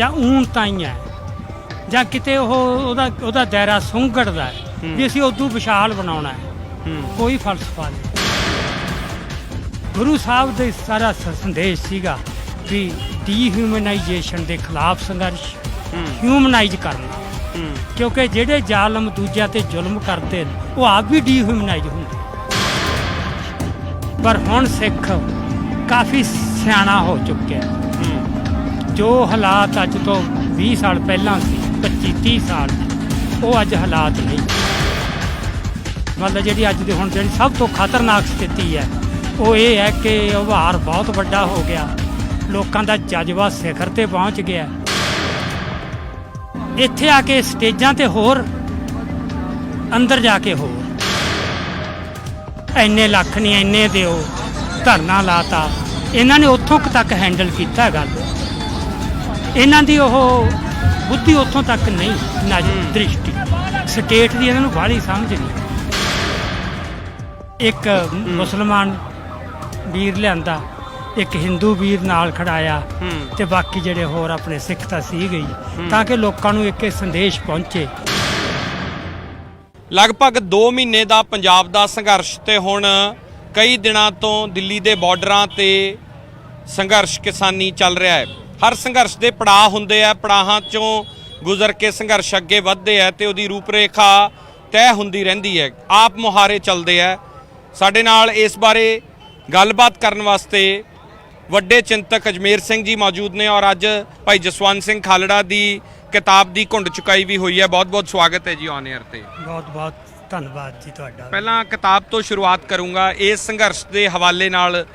ਜਾਂ ਊਣ ਤਾਈ ਹੈ ਜਾਂ ਕਿਤੇ ਉਹ ਉਹਦਾ ਉਹਦਾ ਦਾਇਰਾ ਸੁੰਗੜਦਾ ਹੈ ਵੀ ਅਸੀਂ ਉਦੋਂ ਵਿਸ਼ਾਲ ਬਣਾਉਣਾ ਹੈ। ਕੋਈ ਫਲਸਫਾ ਨਹੀਂ। ਗੁਰੂ ਸਾਹਿਬ ਦੇ ਸਾਰਾ ਸੰਦੇਸ਼ ਸੀਗਾ ਵੀ ਡੀਹਿਊਮਨਾਈਜੇਸ਼ਨ ਦੇ ਖਿਲਾਫ ਸੰਘਰਸ਼ ਹਿਊਮਨਾਈਜ਼ ਕਰਨਾ। ਕਿਉਂਕਿ ਜਿਹੜੇ ਜ਼ਾਲਮ ਦੂਜਿਆਂ ਤੇ ਜ਼ੁਲਮ ਕਰਦੇ ਨੇ ਉਹ ਆਪ ਵੀ ਡੀਹਿਊਮਨਾਈਜ਼ ਹੁੰਦੇ ਪਰ ਹੁਣ ਸਿੱਖ ਕਾਫੀ ਸਿਆਣਾ ਹੋ ਚੁੱਕਿਆ ਜੋ ਹਾਲਾਤ ਅੱਜ ਤੋਂ 20 ਸਾਲ ਪਹਿਲਾਂ ਸੀ 25 30 ਸਾਲ, ਉਹ ਅੱਜ ਹਾਲਾਤ ਨਹੀਂ। ਮਤਲਬ ਜਿਹੜੀ ਅੱਜ ਦੀ ਹੁਣ ਜਿਹੜੀ ਸਭ ਤੋਂ ਖਤਰਨਾਕ ਸਥਿਤੀ ਹੈ, ਉਹ ਇਹ ਹੈ ਕਿ ਉਭਾਰ ਬਹੁਤ ਵੱਡਾ ਹੋ ਗਿਆ। ਲੋਕਾਂ ਦਾ ਜਜ਼ਬਾ ਸਿਖਰ ਤੇ ਪਹੁੰਚ ਗਿਆ। ਇੱਥੇ ਆ ਕੇ ਸਟੇਜਾਂ ਤੇ ਹੋਰ, ਅੰਦਰ ਜਾ ਕੇ ਹੋਰ। ਇੰਨੇ ਲੱਖ ਨਹੀਂ ਇੰਨੇ ਦਿਓ, ਧਰਨਾ ਲਾਤਾ। ਇਹਨਾਂ ਨੇ ਉੱਥੋਂ ਕੁ ਤੱਕ ਹੈਂਡਲ ਕੀਤਾ ਗੱਲ। ਇਹਨਾਂ ਦੀ ਉਹ ਬੁੱਧੀ ਉੱਥੋਂ ਤੱਕ ਨਹੀਂ ਨਜ਼ਰ ਦ੍ਰਿਸ਼ਟੀ। ਸਟੇਟ ਦੀ ਇਹਨਾਂ ਨੂੰ ਬਾਹਲੀ ਸਮਝ ਨਹੀਂ। ਇੱਕ ਮੁਸਲਮਾਨ ਵੀਰ ਲਿਆਂਦਾ ਇੱਕ ਹਿੰਦੂ ਵੀਰ ਨਾਲ ਖੜਾਇਆ ਤੇ ਬਾਕੀ ਜਿਹੜੇ ਹੋਰ ਆਪਣੇ ਸਿੱਖ ਤਾਂ ਸੀ ਗਈ ਤਾਂ ਕਿ ਲੋਕਾਂ ਨੂੰ ਇੱਕ ਸੰਦੇਸ਼ ਪਹੁੰਚੇ। ਲਗਭਗ 2 ਮਹੀਨੇ ਦਾ ਪੰਜਾਬ ਦਾ ਸੰਘਰਸ਼ ਤੇ ਹੁਣ ਕਈ ਦਿਨਾਂ ਤੋਂ ਦਿੱਲੀ ਦੇ ਬਾਰਡਰਾਂ ਤੇ ਸੰਘਰਸ਼ ਕਿਸਾਨੀ ਚੱਲ ਰਿਹਾ ਹੈ। ਹਰ ਸੰਘਰਸ਼ ਦੇ ਪੜਾਅ ਹੁੰਦੇ ਆ ਪੜਾਹਾਂ ਚੋਂ ਗੁਜ਼ਰ ਕੇ ਸੰਘਰਸ਼ ਅੱਗੇ ਵਧਦੇ ਆ ਤੇ ਉਹਦੀ ਰੂਪਰੇਖਾ ਤੈਅ ਹੁੰਦੀ ਰਹਿੰਦੀ ਹੈ। ਆਪ ਮੁਹਾਰੇ ਚੱਲਦੇ ਆ। ਸਾਡੇ ਨਾਲ ਇਸ ਬਾਰੇ ਗੱਲਬਾਤ ਕਰਨ ਵਾਸਤੇ ਵੱਡੇ ਚਿੰਤਕ ਅਜਮੇਰ ਸਿੰਘ ਜੀ ਮੌਜੂਦ ਨੇ ਔਰ ਅੱਜ ਭਾਈ ਜਸਵੰਤ ਸਿੰਘ ਖਾਲੜਾ ਦੀ ਕਿਤਾਬ ਦੀ ਘੁੰਡ ਚੁਕਾਈ ਵੀ ਹੋਈ ਹੈ। ਬਹੁਤ ਬਹੁਤ ਸਵਾਗਤ ਹੈ ਜੀ ਔਨ 에ਅਰ ਤੇ। ਬਹੁਤ ਬਹੁਤ ਧੰਨਵਾਦ ਜੀ ਤੁਹਾਡਾ। ਪਹਿਲਾਂ ਕਿਤਾਬ ਤੋਂ ਸ਼ੁਰੂਆਤ ਕਰੂੰਗਾ। ਇਸ ਸੰਘਰਸ਼ ਦੇ ਹਵਾਲੇ ਨਾਲ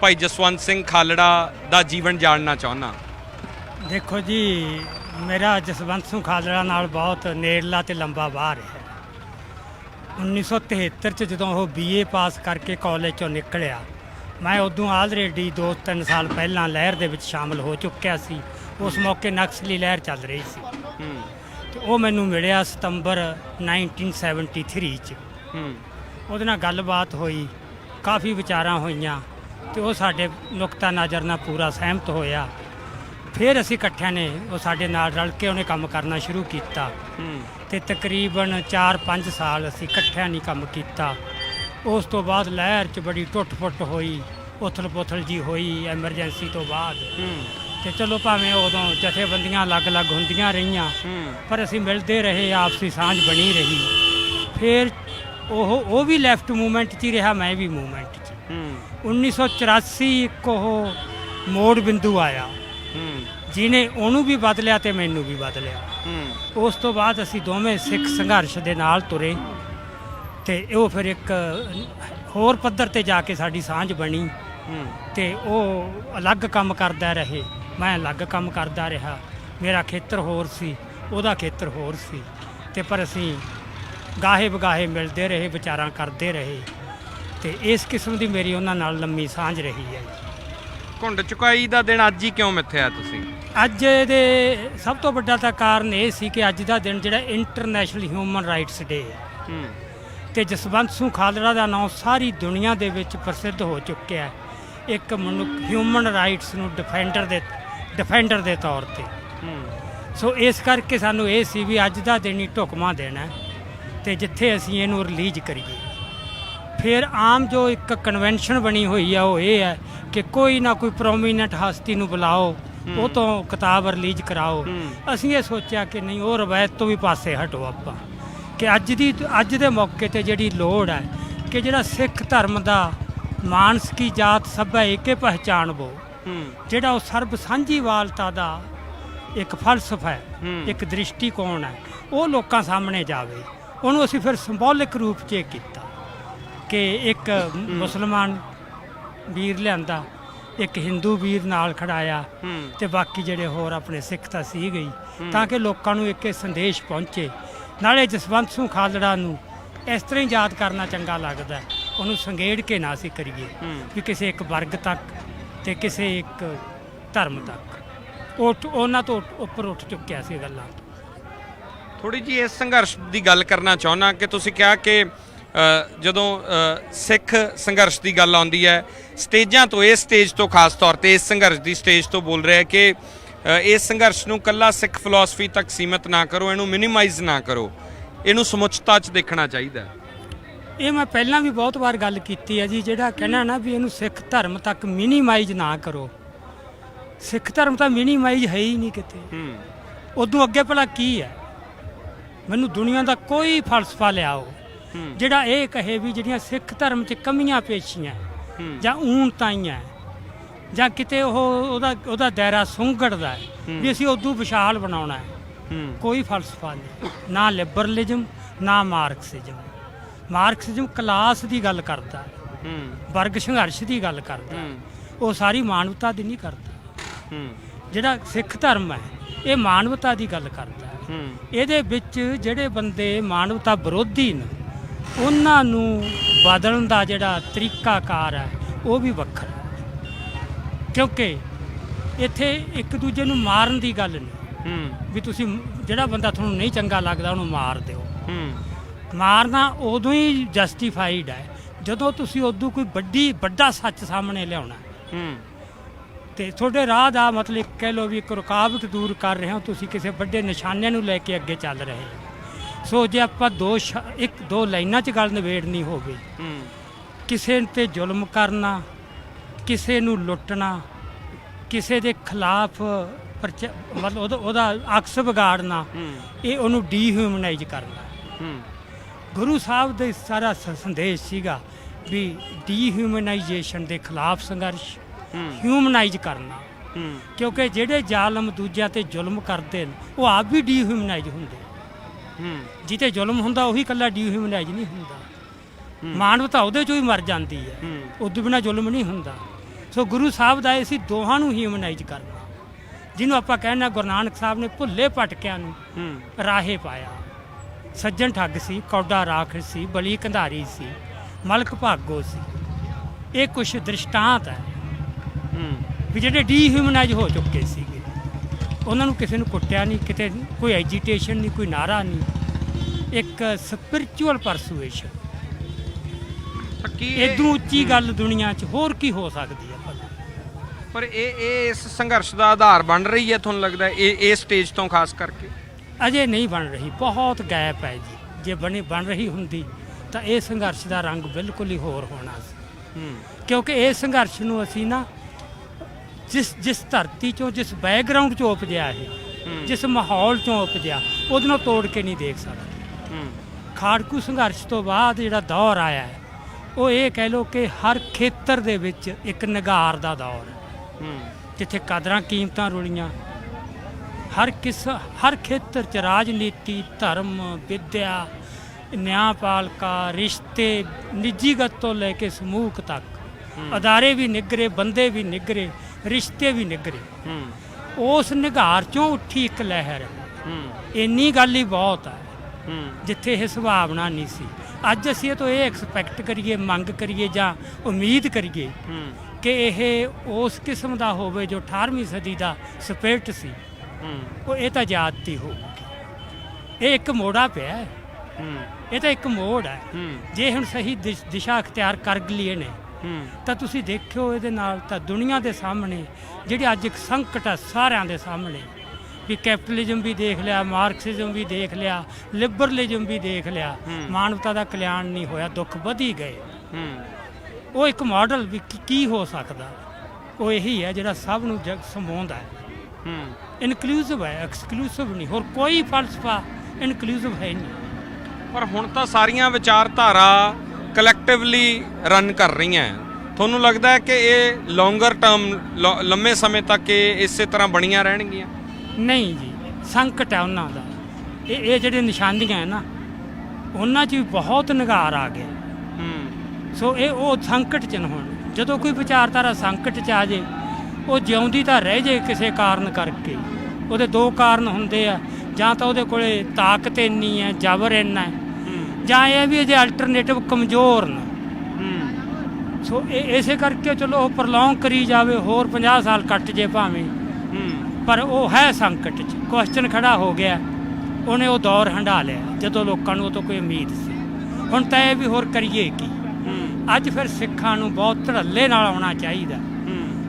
ਭਾਈ ਜਸਵੰਤ ਸਿੰਘ ਖਾਲੜਾ ਦਾ ਜੀਵਨ ਜਾਣਨਾ ਚਾਹੁੰਦਾ। ਦੇਖੋ ਜੀ ਮੇਰਾ ਜਸਵੰਤ ਸਿੰਘ ਖਾਲੜਾ ਨਾਲ ਬਹੁਤ ਨੇੜਲਾ ਤੇ ਲੰਬਾ ਵਾਰ ਹੈ। 1973 ਚ ਜਦੋਂ ਉਹ ਬੀਏ ਪਾਸ ਕਰਕੇ ਕਾਲਜ ਚੋਂ ਨਿਕਲਿਆ ਮੈਂ ਉਦੋਂ ਆਲਰੇਡੀ 2-3 ਸਾਲ ਪਹਿਲਾਂ ਲਹਿਰ ਦੇ ਵਿੱਚ ਸ਼ਾਮਲ ਹੋ ਚੁੱਕਿਆ ਸੀ। ਉਸ ਮੌਕੇ ਨਕਸਲੀ ਲਹਿਰ ਚੱਲ ਰਹੀ ਸੀ। ਤੇ ਉਹ ਮੈਨੂੰ ਮਿਲਿਆ ਸਤੰਬਰ 1973 ਚ। ਉਹਦੇ ਨਾਲ ਗੱਲਬਾਤ ਹੋਈ ਕਾਫੀ ਵਿਚਾਰਾਂ ਹੋਈਆਂ। ਤੇ ਉਹ ਸਾਡੇ ਨੁਕਤਾ ਨਜ਼ਰ ਨਾਲ ਪੂਰਾ ਸਹਿਮਤ ਹੋਇਆ। ਫਿਰ ਅਸੀਂ ਇਕੱਠਿਆਂ ਨੇ ਉਹ ਸਾਡੇ ਨਾਲ ਰਲ ਕੇ ਉਹਨੇ ਕੰਮ ਕਰਨਾ ਸ਼ੁਰੂ ਕੀਤਾ। ਤੇ ਤਕਰੀਬਨ 4-5 ਸਾਲ ਅਸੀਂ ਇਕੱਠਿਆਂ ਨਹੀਂ ਕੰਮ ਕੀਤਾ। ਉਸ ਤੋਂ ਬਾਅਦ ਲਹਿਰ 'ਚ ਬੜੀ ਟੁੱਟ-ਫੁੱਟ ਹੋਈ ਉਥਲ-ਪੁਥਲ ਜੀ ਹੋਈ ਐਮਰਜੈਂਸੀ ਤੋਂ ਬਾਅਦ। ਤੇ ਚਲੋ ਭਾਵੇਂ ਉਦੋਂ ਜਥੇਬੰਦੀਆਂ ਅਲੱਗ-ਅਲੱਗ ਹੁੰਦੀਆਂ ਰਹੀਆਂ ਪਰ ਅਸੀਂ ਮਿਲਦੇ ਰਹੇ ਆਪਸੀ ਸਾਂਝ ਬਣੀ ਰਹੀ। ਫਿਰ ਉਹ ਉਹ ਵੀ ਲੈਫਟ ਮੂਵਮੈਂਟ 'ਚ ਹੀ ਰਿਹਾ ਮੈਂ ਵੀ ਮੂਵਮੈਂਟ 1984 ਇੱਕ ਉਹ ਮੋੜ ਬਿੰਦੂ ਆਇਆ। ਹੂੰ ਜਿਹਨੇ ਉਹਨੂੰ ਵੀ ਬਦਲਿਆ ਤੇ ਮੈਨੂੰ ਵੀ ਬਦਲਿਆ। ਉਸ ਤੋਂ ਬਾਅਦ ਅਸੀਂ ਦੋਵੇਂ ਸਿੱਖ ਸੰਘਰਸ਼ ਦੇ ਨਾਲ ਤੁਰੇ ਤੇ ਉਹ ਫਿਰ ਇੱਕ ਹੋਰ ਪੱਧਰ ਤੇ ਜਾ ਕੇ ਸਾਡੀ ਸਾਂਝ ਬਣੀ ਹੂੰ ਤੇ ਉਹ ਅਲੱਗ ਕੰਮ ਕਰਦਾ ਰਹੇ। ਮੈਂ ਅਲੱਗ ਕੰਮ ਕਰਦਾ ਰਿਹਾ। ਮੇਰਾ ਖੇਤਰ ਹੋਰ ਸੀ, ਉਹਦਾ ਖੇਤਰ ਹੋਰ ਸੀ। ਤੇ ਪਰ ਅਸੀਂ ਗਾਹੇ ਬਗਾਹੇ ਮਿਲਦੇ ਰਹੇ, ਵਿਚਾਰਾਂ ਕਰਦੇ ਰਹੇ। ਤੇ ਇਸ ਕਿਸਮ ਦੀ ਮੇਰੀ ਉਹਨਾਂ ਨਾਲ ਲੰਮੀ ਸਾਂਝ ਰਹੀ ਹੈ ਘੁੰਡ ਚੁਕਾਈ ਦਾ ਦਿਨ ਅੱਜ ਹੀ ਕਿਉਂ ਮਿੱਥਿਆ ਤੁਸੀਂ? ਅੱਜ ਦੇ ਸਭ ਤੋਂ ਵੱਡਾ ਤਾਂ ਕਾਰਨ ਇਹ ਸੀ ਕਿ ਅੱਜ ਦਾ ਦਿਨ ਜਿਹੜਾ ਇੰਟਰਨੈਸ਼ਨਲ ਹਿਊਮਨ ਰਾਈਟਸ ਡੇ ਹੈ। ਹੂੰ। ਤੇ ਜਸਵੰਤ ਸਿੰਘ ਖਾਲੜਾ ਦਾ ਨਾਮ ਸਾਰੀ ਦੁਨੀਆ ਦੇ ਵਿੱਚ ਪ੍ਰਸਿੱਧ ਹੋ ਚੁੱਕਿਆ ਹੈ। ਇੱਕ ਮਨੁੱਖ ਹਿਊਮਨ ਰਾਈਟਸ ਨੂੰ ਡਿਫੈਂਡਰ ਦੇ ਡਿਫੈਂਡਰ ਦੇ ਤੌਰ ਤੇ। ਸੋ ਇਸ ਕਰਕੇ ਸਾਨੂੰ ਇਹ ਸੀ ਵੀ ਅੱਜ ਦਾ ਦਿਨ ਹੀ ਢੁਕਮਾ ਦੇਣਾ ਹੈ ਤੇ ਜਿੱਥੇ ਅਸੀਂ ਇਹਨੂੰ ਰਿਲੀਜ਼ ਕਰੀਏ। ਫਿਰ ਆਮ ਜੋ ਇੱਕ ਕਨਵੈਨਸ਼ਨ ਬਣੀ ਹੋਈ ਆ ਉਹ ਇਹ ਹੈ ਕਿ ਕੋਈ ਨਾ ਕੋਈ ਪ੍ਰੋਮੀਨੈਂਟ ਹਸਤੀ ਨੂੰ ਬੁਲਾਓ ਉਹ ਤੋਂ ਕਿਤਾਬ ਰਿਲੀਜ਼ ਕਰਾਓ। ਅਸੀਂ ਇਹ ਸੋਚਿਆ ਕਿ ਨਹੀਂ ਉਹ ਰਵਾਇਤ ਤੋਂ ਵੀ ਪਾਸੇ ਹਟੋ ਆਪਾਂ। ਕਿ ਅੱਜ ਦੀ ਅੱਜ ਦੇ ਮੌਕੇ ਤੇ ਜਿਹੜੀ ਲੋੜ ਹੈ ਕਿ ਜਿਹੜਾ ਸਿੱਖ ਧਰਮ ਦਾ ਮਾਨਸ ਕੀ ਜਾਤ ਸਭਾ ਏਕੇ ਪਹਿਚਾਨਬੋ ਹੂੰ। ਜਿਹੜਾ ਉਹ ਸਰਬ ਸਾਂਝੀਵਾਲਤਾ ਦਾ ਇੱਕ ਫਲਸਫਾ ਹੈ। ਇੱਕ ਦ੍ਰਿਸ਼ਟੀਕੋਣ ਹੈ ਉਹ ਲੋਕਾਂ ਸਾਹਮਣੇ ਜਾਵੇ। ਉਹਨੂੰ ਅਸੀਂ ਫਿਰ ਸਿੰਬੋਲਿਕ ਰੂਪ 'ਚ ਕੀਤਾ। ਕਿ ਇੱਕ ਮੁਸਲਮਾਨ ਵੀਰ ਲਿਆਂਦਾ ਇੱਕ ਹਿੰਦੂ ਵੀਰ ਨਾਲ ਖੜਾਇਆ ਤੇ ਬਾਕੀ ਜਿਹੜੇ ਹੋਰ ਆਪਣੇ ਸਿੱਖ ਤਾਂ ਸੀ ਗਈ। ਤਾਂ ਕਿ ਲੋਕਾਂ ਨੂੰ ਇੱਕ ਸੰਦੇਸ਼ ਪਹੁੰਚੇ। ਨਾਲੇ ਜਸਵੰਤ ਸਿੰਘ ਖਾਲੜਾ ਨੂੰ ਇਸ ਤਰ੍ਹਾਂ ਹੀ ਯਾਦ ਕਰਨਾ ਚੰਗਾ ਲੱਗਦਾ। ਉਹਨੂੰ ਸੰਗੇੜ ਕੇ ਨਾ ਅਸੀਂ ਕਰੀਏ। ਵੀ ਕਿਸੇ ਇੱਕ ਵਰਗ ਤੱਕ ਤੇ ਕਿਸੇ ਇੱਕ ਧਰਮ ਤੱਕ। ਉਹ ਉਹਨਾਂ ਤੋਂ ਉੱਪਰ ਉੱਠ ਚੁੱਕਿਆ ਸੀ ਗੱਲਾਂ। ਥੋੜੀ ਜੀ ਇਸ ਸੰਘਰਸ਼ ਦੀ ਗੱਲ ਕਰਨਾ ਚਾਹੁੰਦਾ ਕਿ ਤੁਸੀਂ ਕਿਹਾ ਕਿ ਜਦੋਂ ਸਿੱਖ ਸੰਘਰਸ਼ ਦੀ ਗੱਲ ਆਉਂਦੀ ਹੈ ਸਟੇਜਾਂ ਤੋਂ ਇਸ ਸਟੇਜ ਤੋਂ ਖਾਸ ਤੌਰ ਤੇ ਇਸ ਸੰਘਰਸ਼ ਦੀ ਸਟੇਜ ਤੋਂ ਬੋਲ ਰਿਹਾ ਕਿ ਇਸ ਸੰਘਰਸ਼ ਨੂੰ ਕੱਲਾ ਸਿੱਖ ਫਿਲਾਸਫੀ ਤੱਕ ਸੀਮਿਤ ਨਾ ਕਰੋ ਇਹਨੂੰ ਮਿਨੀਮਾਈਜ਼ ਨਾ ਕਰੋ। ਇਹਨੂੰ ਸਮੁੱਚਤਾ 'ਚ ਦੇਖਣਾ ਚਾਹੀਦਾ। ਇਹ ਮੈਂ ਪਹਿਲਾਂ ਵੀ ਬਹੁਤ ਵਾਰ ਗੱਲ ਕੀਤੀ ਹੈ ਜੀ ਜਿਹੜਾ ਕਹਿਣਾ ਨਾ ਵੀ ਇਹਨੂੰ ਸਿੱਖ ਧਰਮ ਤੱਕ ਮਿਨੀਮਾਈਜ਼ ਨਾ ਕਰੋ। ਸਿੱਖ ਧਰਮ ਤਾਂ ਮਿਨੀਮਾਈਜ਼ ਹੈ ਹੀ ਨਹੀਂ ਕਿਤੇ। ਹੂੰ। ਉਦੋਂ ਅੱਗੇ ਭਲਾ ਕੀ ਹੈ? ਮੈਨੂੰ ਦੁਨੀਆ ਦਾ ਕੋਈ ਫਲਸਫਾ ਲਿਆਓ। ਜਿਹੜਾ ਇਹ ਕਹੇ ਵੀ ਜਿਹੜੀਆਂ ਸਿੱਖ ਧਰਮ 'ਚ ਕਮੀਆਂ ਪੇਸ਼ੀਆਂ ਜਾਂ ਊਣਤਾਈਆਂ ਜਾਂ ਕਿਤੇ ਉਹ ਉਹਦਾ ਉਹਦਾ ਦਾਇਰਾ ਸੁੰਗੜਦਾ ਹੈ ਵੀ ਅਸੀਂ ਉਦੋਂ ਵਿਸ਼ਾਲ ਬਣਾਉਣਾ ਹੈ। ਕੋਈ ਫਲਸਫਾ ਨਹੀਂ। ਨਾ ਲਿਬਰਲਿਜ਼ਮ ਨਾ ਮਾਰਕਸਿਜ਼ਮ। ਮਾਰਕਸਿਜ਼ਮ ਕਲਾਸ ਦੀ ਗੱਲ ਕਰਦਾ ਹੈ। ਵਰਗ ਸੰਘਰਸ਼ ਦੀ ਗੱਲ ਕਰਦਾ ਉਹ ਸਾਰੀ ਮਾਨਵਤਾ ਦੀ ਨਹੀਂ ਕਰਦਾ। ਜਿਹੜਾ ਸਿੱਖ ਧਰਮ ਹੈ ਇਹ ਮਾਨਵਤਾ ਦੀ ਗੱਲ ਕਰਦਾ ਇਹਦੇ ਵਿੱਚ ਜਿਹੜੇ ਬੰਦੇ ਮਾਨਵਤਾ ਵਿਰੋਧੀ ਨੇ ਉਹਨਾਂ ਨੂੰ ਬਦਲਣ ਦਾ ਜਿਹੜਾ ਤਰੀਕਾਕਾਰ ਹੈ ਉਹ ਵੀ ਵੱਖਰਾ। ਕਿਉਂਕਿ ਇੱਥੇ ਇੱਕ ਦੂਜੇ ਨੂੰ ਮਾਰਨ ਦੀ ਗੱਲ ਨਹੀਂ। ਹੂੰ। ਵੀ ਤੁਸੀਂ ਜਿਹੜਾ ਬੰਦਾ ਤੁਹਾਨੂੰ ਨਹੀਂ ਚੰਗਾ ਲੱਗਦਾ ਉਹਨੂੰ ਮਾਰ ਦਿਓ। ਹੂੰ। ਮਾਰਨਾ ਉਦੋਂ ਹੀ ਜਸਟੀਫਾਈਡ ਹੈ। ਜਦੋਂ ਤੁਸੀਂ ਉਦੋਂ ਕੋਈ ਵੱਡੀ ਵੱਡਾ ਸੱਚ ਸਾਹਮਣੇ ਲਿਆਉਣਾ ਹੈ। ਤੇ ਤੁਹਾਡੇ ਰਾਹ ਦਾ ਮਤਲਬ ਕਹਿ ਲਓ ਵੀ ਇੱਕ ਰੁਕਾਵਟ ਦੂਰ ਕਰ ਰਹੇ ਹੋ ਤੁਸੀਂ ਕਿਸੇ ਵੱਡੇ ਨਿਸ਼ਾਨੇ ਨੂੰ ਲੈ ਕੇ ਅੱਗੇ ਚੱਲ ਰਹੇ ਹੋ। ਸੋ ਜੇ ਆਪਾਂ ਦੋ ਸ਼- ਇੱਕ ਦੋ ਲਾਈਨਾਂ 'ਚ ਗੱਲ ਨਿਬੇੜਨੀ ਹੋਵੇ ਹੂੰ। ਕਿਸੇ ਤੇ ਜ਼ੁਲਮ ਕਰਨਾ ਕਿਸੇ ਨੂੰ ਲੁੱਟਣਾ ਕਿਸੇ ਦੇ ਖਿਲਾਫ ਪ੍ਰਚ- ਮਤਲਬ ਉਹਦਾ- ਉਹਦਾ ਅਕਸ ਵਿਗਾੜਨਾ ਹੂੰ। ਇਹ ਉਹਨੂੰ ਡੀਹਿਊਮਨਾਈਜ਼ ਕਰਨਾ। ਹੂੰ। ਗੁਰੂ ਸਾਹਿਬ ਦਾ ਸਾਰਾ ਸ- ਸੰਦੇਸ਼ ਸੀਗਾ ਵੀ ਡੀਹਿਊਮਨਾਈਜੇਸ਼ਨ ਦੇ ਖਿਲਾਫ ਸੰਘਰਸ਼ ਹੂੰ। ਹਿਊਮਨਾਈਜ਼ ਕਰਨਾ। ਹੂੰ। ਕਿਉਂਕਿ ਜਿਹੜੇ ਜ਼ਾਲਮ ਦੂਜਿਆਂ ਤੇ ਜ਼ੁਲਮ ਕਰਦੇ ਨੇ ਉਹ ਆਪ ਵੀ ਡੀਹਿਊਮਨਾਈਜ਼ ਹੁੰਦੇ ਜਿੱਤੇ ਜ਼ੁਲਮ ਹੁੰਦਾ ਉਹੀ ਕੱਲਾ ਡੀਹਿਊਮਨਾਈਜ਼ ਨਹੀਂ ਹੁੰਦਾ। ਮਾਨਵਤਾ ਉਹਦੇ ਚੋਂ ਹੀ ਮਰ ਜਾਂਦੀ ਹੈ। ਉਦੋਂ ਬਿਨਾ ਜ਼ੁਲਮ ਨਹੀਂ ਹੁੰਦਾ। ਸੋ ਗੁਰੂ ਸਾਹਿਬ ਦਾ ਇਹ ਸੀ ਦੋਹਾਂ ਨੂੰ ਹਿਊਮਨਾਈਜ਼ ਕਰਨਾ। ਜਿਹਨੂੰ ਆਪਾਂ ਕਹਿੰਦੇ ਗੁਰੂ ਨਾਨਕ ਸਾਹਿਬ ਨੇ ਭੁੱਲੇ ਭਟਕਿਆਂ ਨੂੰ ਰਾਹੇ ਪਾਇਆ। ਸੱਜਣ ਠੱਗ ਸੀ ਕੌਡਾ ਰਾਖ ਸੀ ਬਲੀ ਕੰਧਾਰੀ ਸੀ ਮਲਕ ਭਾਗੋ ਸੀ। ਇਹ ਕੁਛ ਦ੍ਰਿਸ਼ਟਾਂਤ ਹੈ ਹੂੰ। ਵੀ ਜਿਹੜੇ ਡੀਹਿਊਮਨਾਈਜ਼ ਹੋ ਚੁੱਕੇ ਸੀਗੇ। ਉਹਨਾਂ ਨੂੰ ਕਿਸੇ ਨੂੰ ਕੁੱਟਿਆ ਨਹੀਂ ਕਿਤੇ ਕੋਈ ਐਜੀਟੇਸ਼ਨ ਨਹੀਂ ਕੋਈ ਨਾਰਾ ਨਹੀਂ। ਇੱਕ ਸਪਿਰਚੁਅਲ ਪਰਸੂਏਸ਼ਨ ਕੀ ਇਦੋਂ ਉੱਚੀ ਗੱਲ ਦੁਨੀਆ 'ਚ ਹੋਰ ਕੀ ਹੋ ਸਕਦੀ ਹੈ ਪਰ ਇਹ ਇਹ ਇਸ ਸੰਘਰਸ਼ ਦਾ ਆਧਾਰ ਬਣ ਰਹੀ ਹੈ ਤੁਹਾਨੂੰ ਲੱਗਦਾ ਇਹ ਇਹ ਸਟੇਜ ਤੋਂ ਖਾਸ ਕਰਕੇ? ਅਜੇ ਨਹੀਂ ਬਣ ਰਹੀ ਬਹੁਤ ਗੈਪ ਹੈ ਜੀ। ਜੇ ਬਣੀ ਬਣ ਰਹੀ ਹੁੰਦੀ ਤਾਂ ਇਹ ਸੰਘਰਸ਼ ਦਾ ਰੰਗ ਬਿਲਕੁਲ ਹੀ ਹੋਰ ਹੋਣਾ ਸੀ। ਹੂੰ। ਕਿਉਂਕਿ ਇਹ ਸੰਘਰਸ਼ ਨੂੰ ਅਸੀਂ ਨਾ ਜਿਸ ਜਿਸ ਧਰਤੀ ਚੋਂ ਜਿਸ ਬੈਕਗ੍ਰਾਉਂਡ ਚੋਂ ਉਪਜਿਆ ਇਹ ਹੂੰ। ਜਿਸ ਮਾਹੌਲ ਚੋਂ ਉਪਜਿਆ ਉਹਦੇ ਨਾਲ ਤੋੜ ਕੇ ਨਹੀਂ ਦੇਖ ਸਕਦੇ। ਖਾੜਕੂ ਸੰਘਰਸ਼ ਤੋਂ ਬਾਅਦ ਜਿਹੜਾ ਦੌਰ ਆਇਆ ਹੈ ਉਹ ਇਹ ਕਹਿ ਲਓ ਕਿ ਹਰ ਖੇਤਰ ਦੇ ਵਿੱਚ ਇੱਕ ਨਿਗਾਰ ਦਾ ਦੌਰ ਹੈ। ਹੂੰ। ਜਿੱਥੇ ਕਦਰਾਂ ਕੀਮਤਾਂ ਰੁਲੀਆਂ ਹਰ ਕਿਸ ਹਰ ਖੇਤਰ ਚ ਰਾਜਨੀਤੀ ਧਰਮ ਵਿਦਿਆ ਨਿਆਂਪਾਲਕਾ ਰਿਸ਼ਤੇ ਨਿੱਜੀਗਤ ਤੋਂ ਲੈ ਕੇ ਸਮੂਹਕ ਤੱਕ ਅਦਾਰੇ ਵੀ ਨਿਗਰੇ ਬੰਦੇ ਵੀ ਨਿਗਰੇ ਰਿਸ਼ਤੇ ਵੀ ਨਿਗਰੇ। ਹੂੰ। ਉਸ ਨਿਗਾਰ ਚੋਂ ਉੱਠੀ ਇੱਕ ਲਹਿਰ। ਹੂੰ। ਇੰਨੀ ਗੱਲ ਹੀ ਬਹੁਤ ਹੈ ਹੂੰ। ਜਿੱਥੇ ਇਹ ਸੁਭਾਵਨਾ ਨਹੀਂ ਸੀ। ਅੱਜ ਅਸੀਂ ਇਹ ਤੋਂ ਇਹ ਐਕਸਪੈਕਟ ਕਰੀਏ ਮੰਗ ਕਰੀਏ ਜਾਂ ਉਮੀਦ ਕਰੀਏ ਹੂੰ। ਕਿ ਇਹ ਉਸ ਕਿਸਮ ਦਾ ਹੋਵੇ ਜੋ 18ਵੀਂ ਸਦੀ ਦਾ ਸਪਿਰਟ ਸੀ। ਹੂੰ। ਉਹ ਇਹ ਤਾਂ ਜਾਤੀ ਹੋਊਗੀ। ਇਹ ਇੱਕ ਮੋੜਾ ਪਿਆ ਹੈ। ਇਹ ਤਾਂ ਇੱਕ ਮੋੜ ਹੈ। ਜੇ ਹੁਣ ਸਹੀ ਦਿਸ਼- ਅਖਤਿਆਰ ਕਰ ਲਈਏ ਨੇ ਤਾਂ ਤੁਸੀਂ ਦੇਖਿਓ ਇਹਦੇ ਨਾਲ ਤਾਂ ਦੁਨੀਆ ਦੇ ਸਾਹਮਣੇ ਜਿਹੜੀ ਅੱਜ ਇੱਕ ਸੰਕਟ ਹੈ ਸਾਰਿਆਂ ਦੇ ਸਾਹਮਣੇ। ਵੀ ਕੈਪੀਟਲਿਜ਼ਮ ਵੀ ਦੇਖ ਲਿਆ ਮਾਰਕਸਿਜ਼ਮ ਵੀ ਦੇਖ ਲਿਆ ਲਿਬਰਲਿਜ਼ਮ ਵੀ ਦੇਖ ਲਿਆ। ਮਾਨਵਤਾ ਦਾ ਕਲਿਆਣ ਨਹੀਂ ਹੋਇਆ ਦੁੱਖ ਵਧੀ ਗਏ। ਉਹ ਇੱਕ ਮਾਡਲ ਵੀ ਕੀ- ਕੀ ਹੋ ਸਕਦਾ? ਉਹ ਇਹੀ ਹੈ ਜਿਹੜਾ ਸਭ ਨੂੰ ਜਗ ਸਮਾਉਂਦਾ ਹੈ। ਹੂੰ। ਇਨਕਲੂਸਿਵ ਹੈ ਐਕਸਕਲੂਸਿਵ ਨਹੀਂ ਹੋਰ ਕੋਈ ਫਲਸਫਾ ਇਨਕਲੂਸਿਵ ਹੈ ਨਹੀਂ। ਪਰ ਹੁਣ ਤਾਂ ਸਾਰੀਆਂ ਵਿਚਾਰਧਾਰਾ ਕਲੈਕਟਿਵਲੀ ਰਨ ਕਰ ਰਹੀਆਂ ਹੈ। ਤੁਹਾਨੂੰ ਲੱਗਦਾ ਹੈ ਕਿ ਇਹ ਲੌਂਗਰ ਟਰਮ ਲੰਮੇ ਸਮੇਂ ਤੱਕ ਇਹ ਇਸੇ ਤਰ੍ਹਾਂ ਬਣੀਆਂ ਰਹਿਣਗੀਆਂ? ਨਹੀਂ ਜੀ ਸੰਕਟ ਹੈ ਉਹਨਾਂ ਦਾ। ਇਹ ਇਹ ਜਿਹੜੇ ਨਿਸ਼ਾਨੀਆਂ ਹੈ ਨਾ ਉਹਨਾਂ 'ਚ ਵੀ ਬਹੁਤ ਨਿਗਾਰ ਆ ਗਿਆ। ਹੂੰ। ਸੋ ਇਹ ਉਹ ਸੰਕਟ ਚ ਨਾ ਹੋਣ। ਜਦੋਂ ਕੋਈ ਵਿਚਾਰਧਾਰਾ ਸੰਕਟ ਚ ਆ ਜੇ ਉਹ ਜਿਉਂਦੀ ਤਾਂ ਰਹਿ ਜੇ ਕਿਸੇ ਕਾਰਨ ਕਰਕੇ। ਉਹਦੇ ਦੋ ਕਾਰਨ ਹੁੰਦੇ ਆ। ਜਾਂ ਤਾਂ ਉਹਦੇ ਕੋਲੇ ਤਾਕਤ ਇੰਨੀ ਹੈ ਜ਼ਬਰ ਇੰਨਾ ਹੂੰ। ਜਾਂ ਇਹ ਵੀ ਇਹਦੇ ਅਲਟਰਨੇਟਿਵ ਕਮਜ਼ੋਰ ਨੇ। ਹੂੰ। ਸੋ ਇਹ ਇਸੇ ਕਰਕੇ ਚਲੋ ਉਹ ਪ੍ਰਲੋਂਗ ਕਰੀ ਜਾਵੇ ਹੋਰ 50 ਸਾਲ ਕੱਟ ਜੇ ਭਾਵੇਂ। ਹੂੰ। ਪਰ ਉਹ ਹੈ ਸੰਕਟ ਚ। ਕੁਐਸਚਨ ਖੜਾ ਹੋ ਗਿਆ। ਉਹਨੇ ਉਹ ਦੌਰ ਹੰਢਾ ਲਿਆ। ਜਦੋਂ ਲੋਕਾਂ ਨੂੰ ਉਹ ਤੋਂ ਕੋਈ ਉਮੀਦ ਸੀ। ਹੁਣ ਤਾਂ ਇਹ ਵੀ ਹੋਰ ਕਰੀਏ ਕੀ? ਅੱਜ ਫਿਰ ਸਿੱਖਾਂ ਨੂੰ ਬਹੁਤ ਧੜੱਲੇ ਨਾਲ ਆਉਣਾ ਚਾਹੀਦਾ।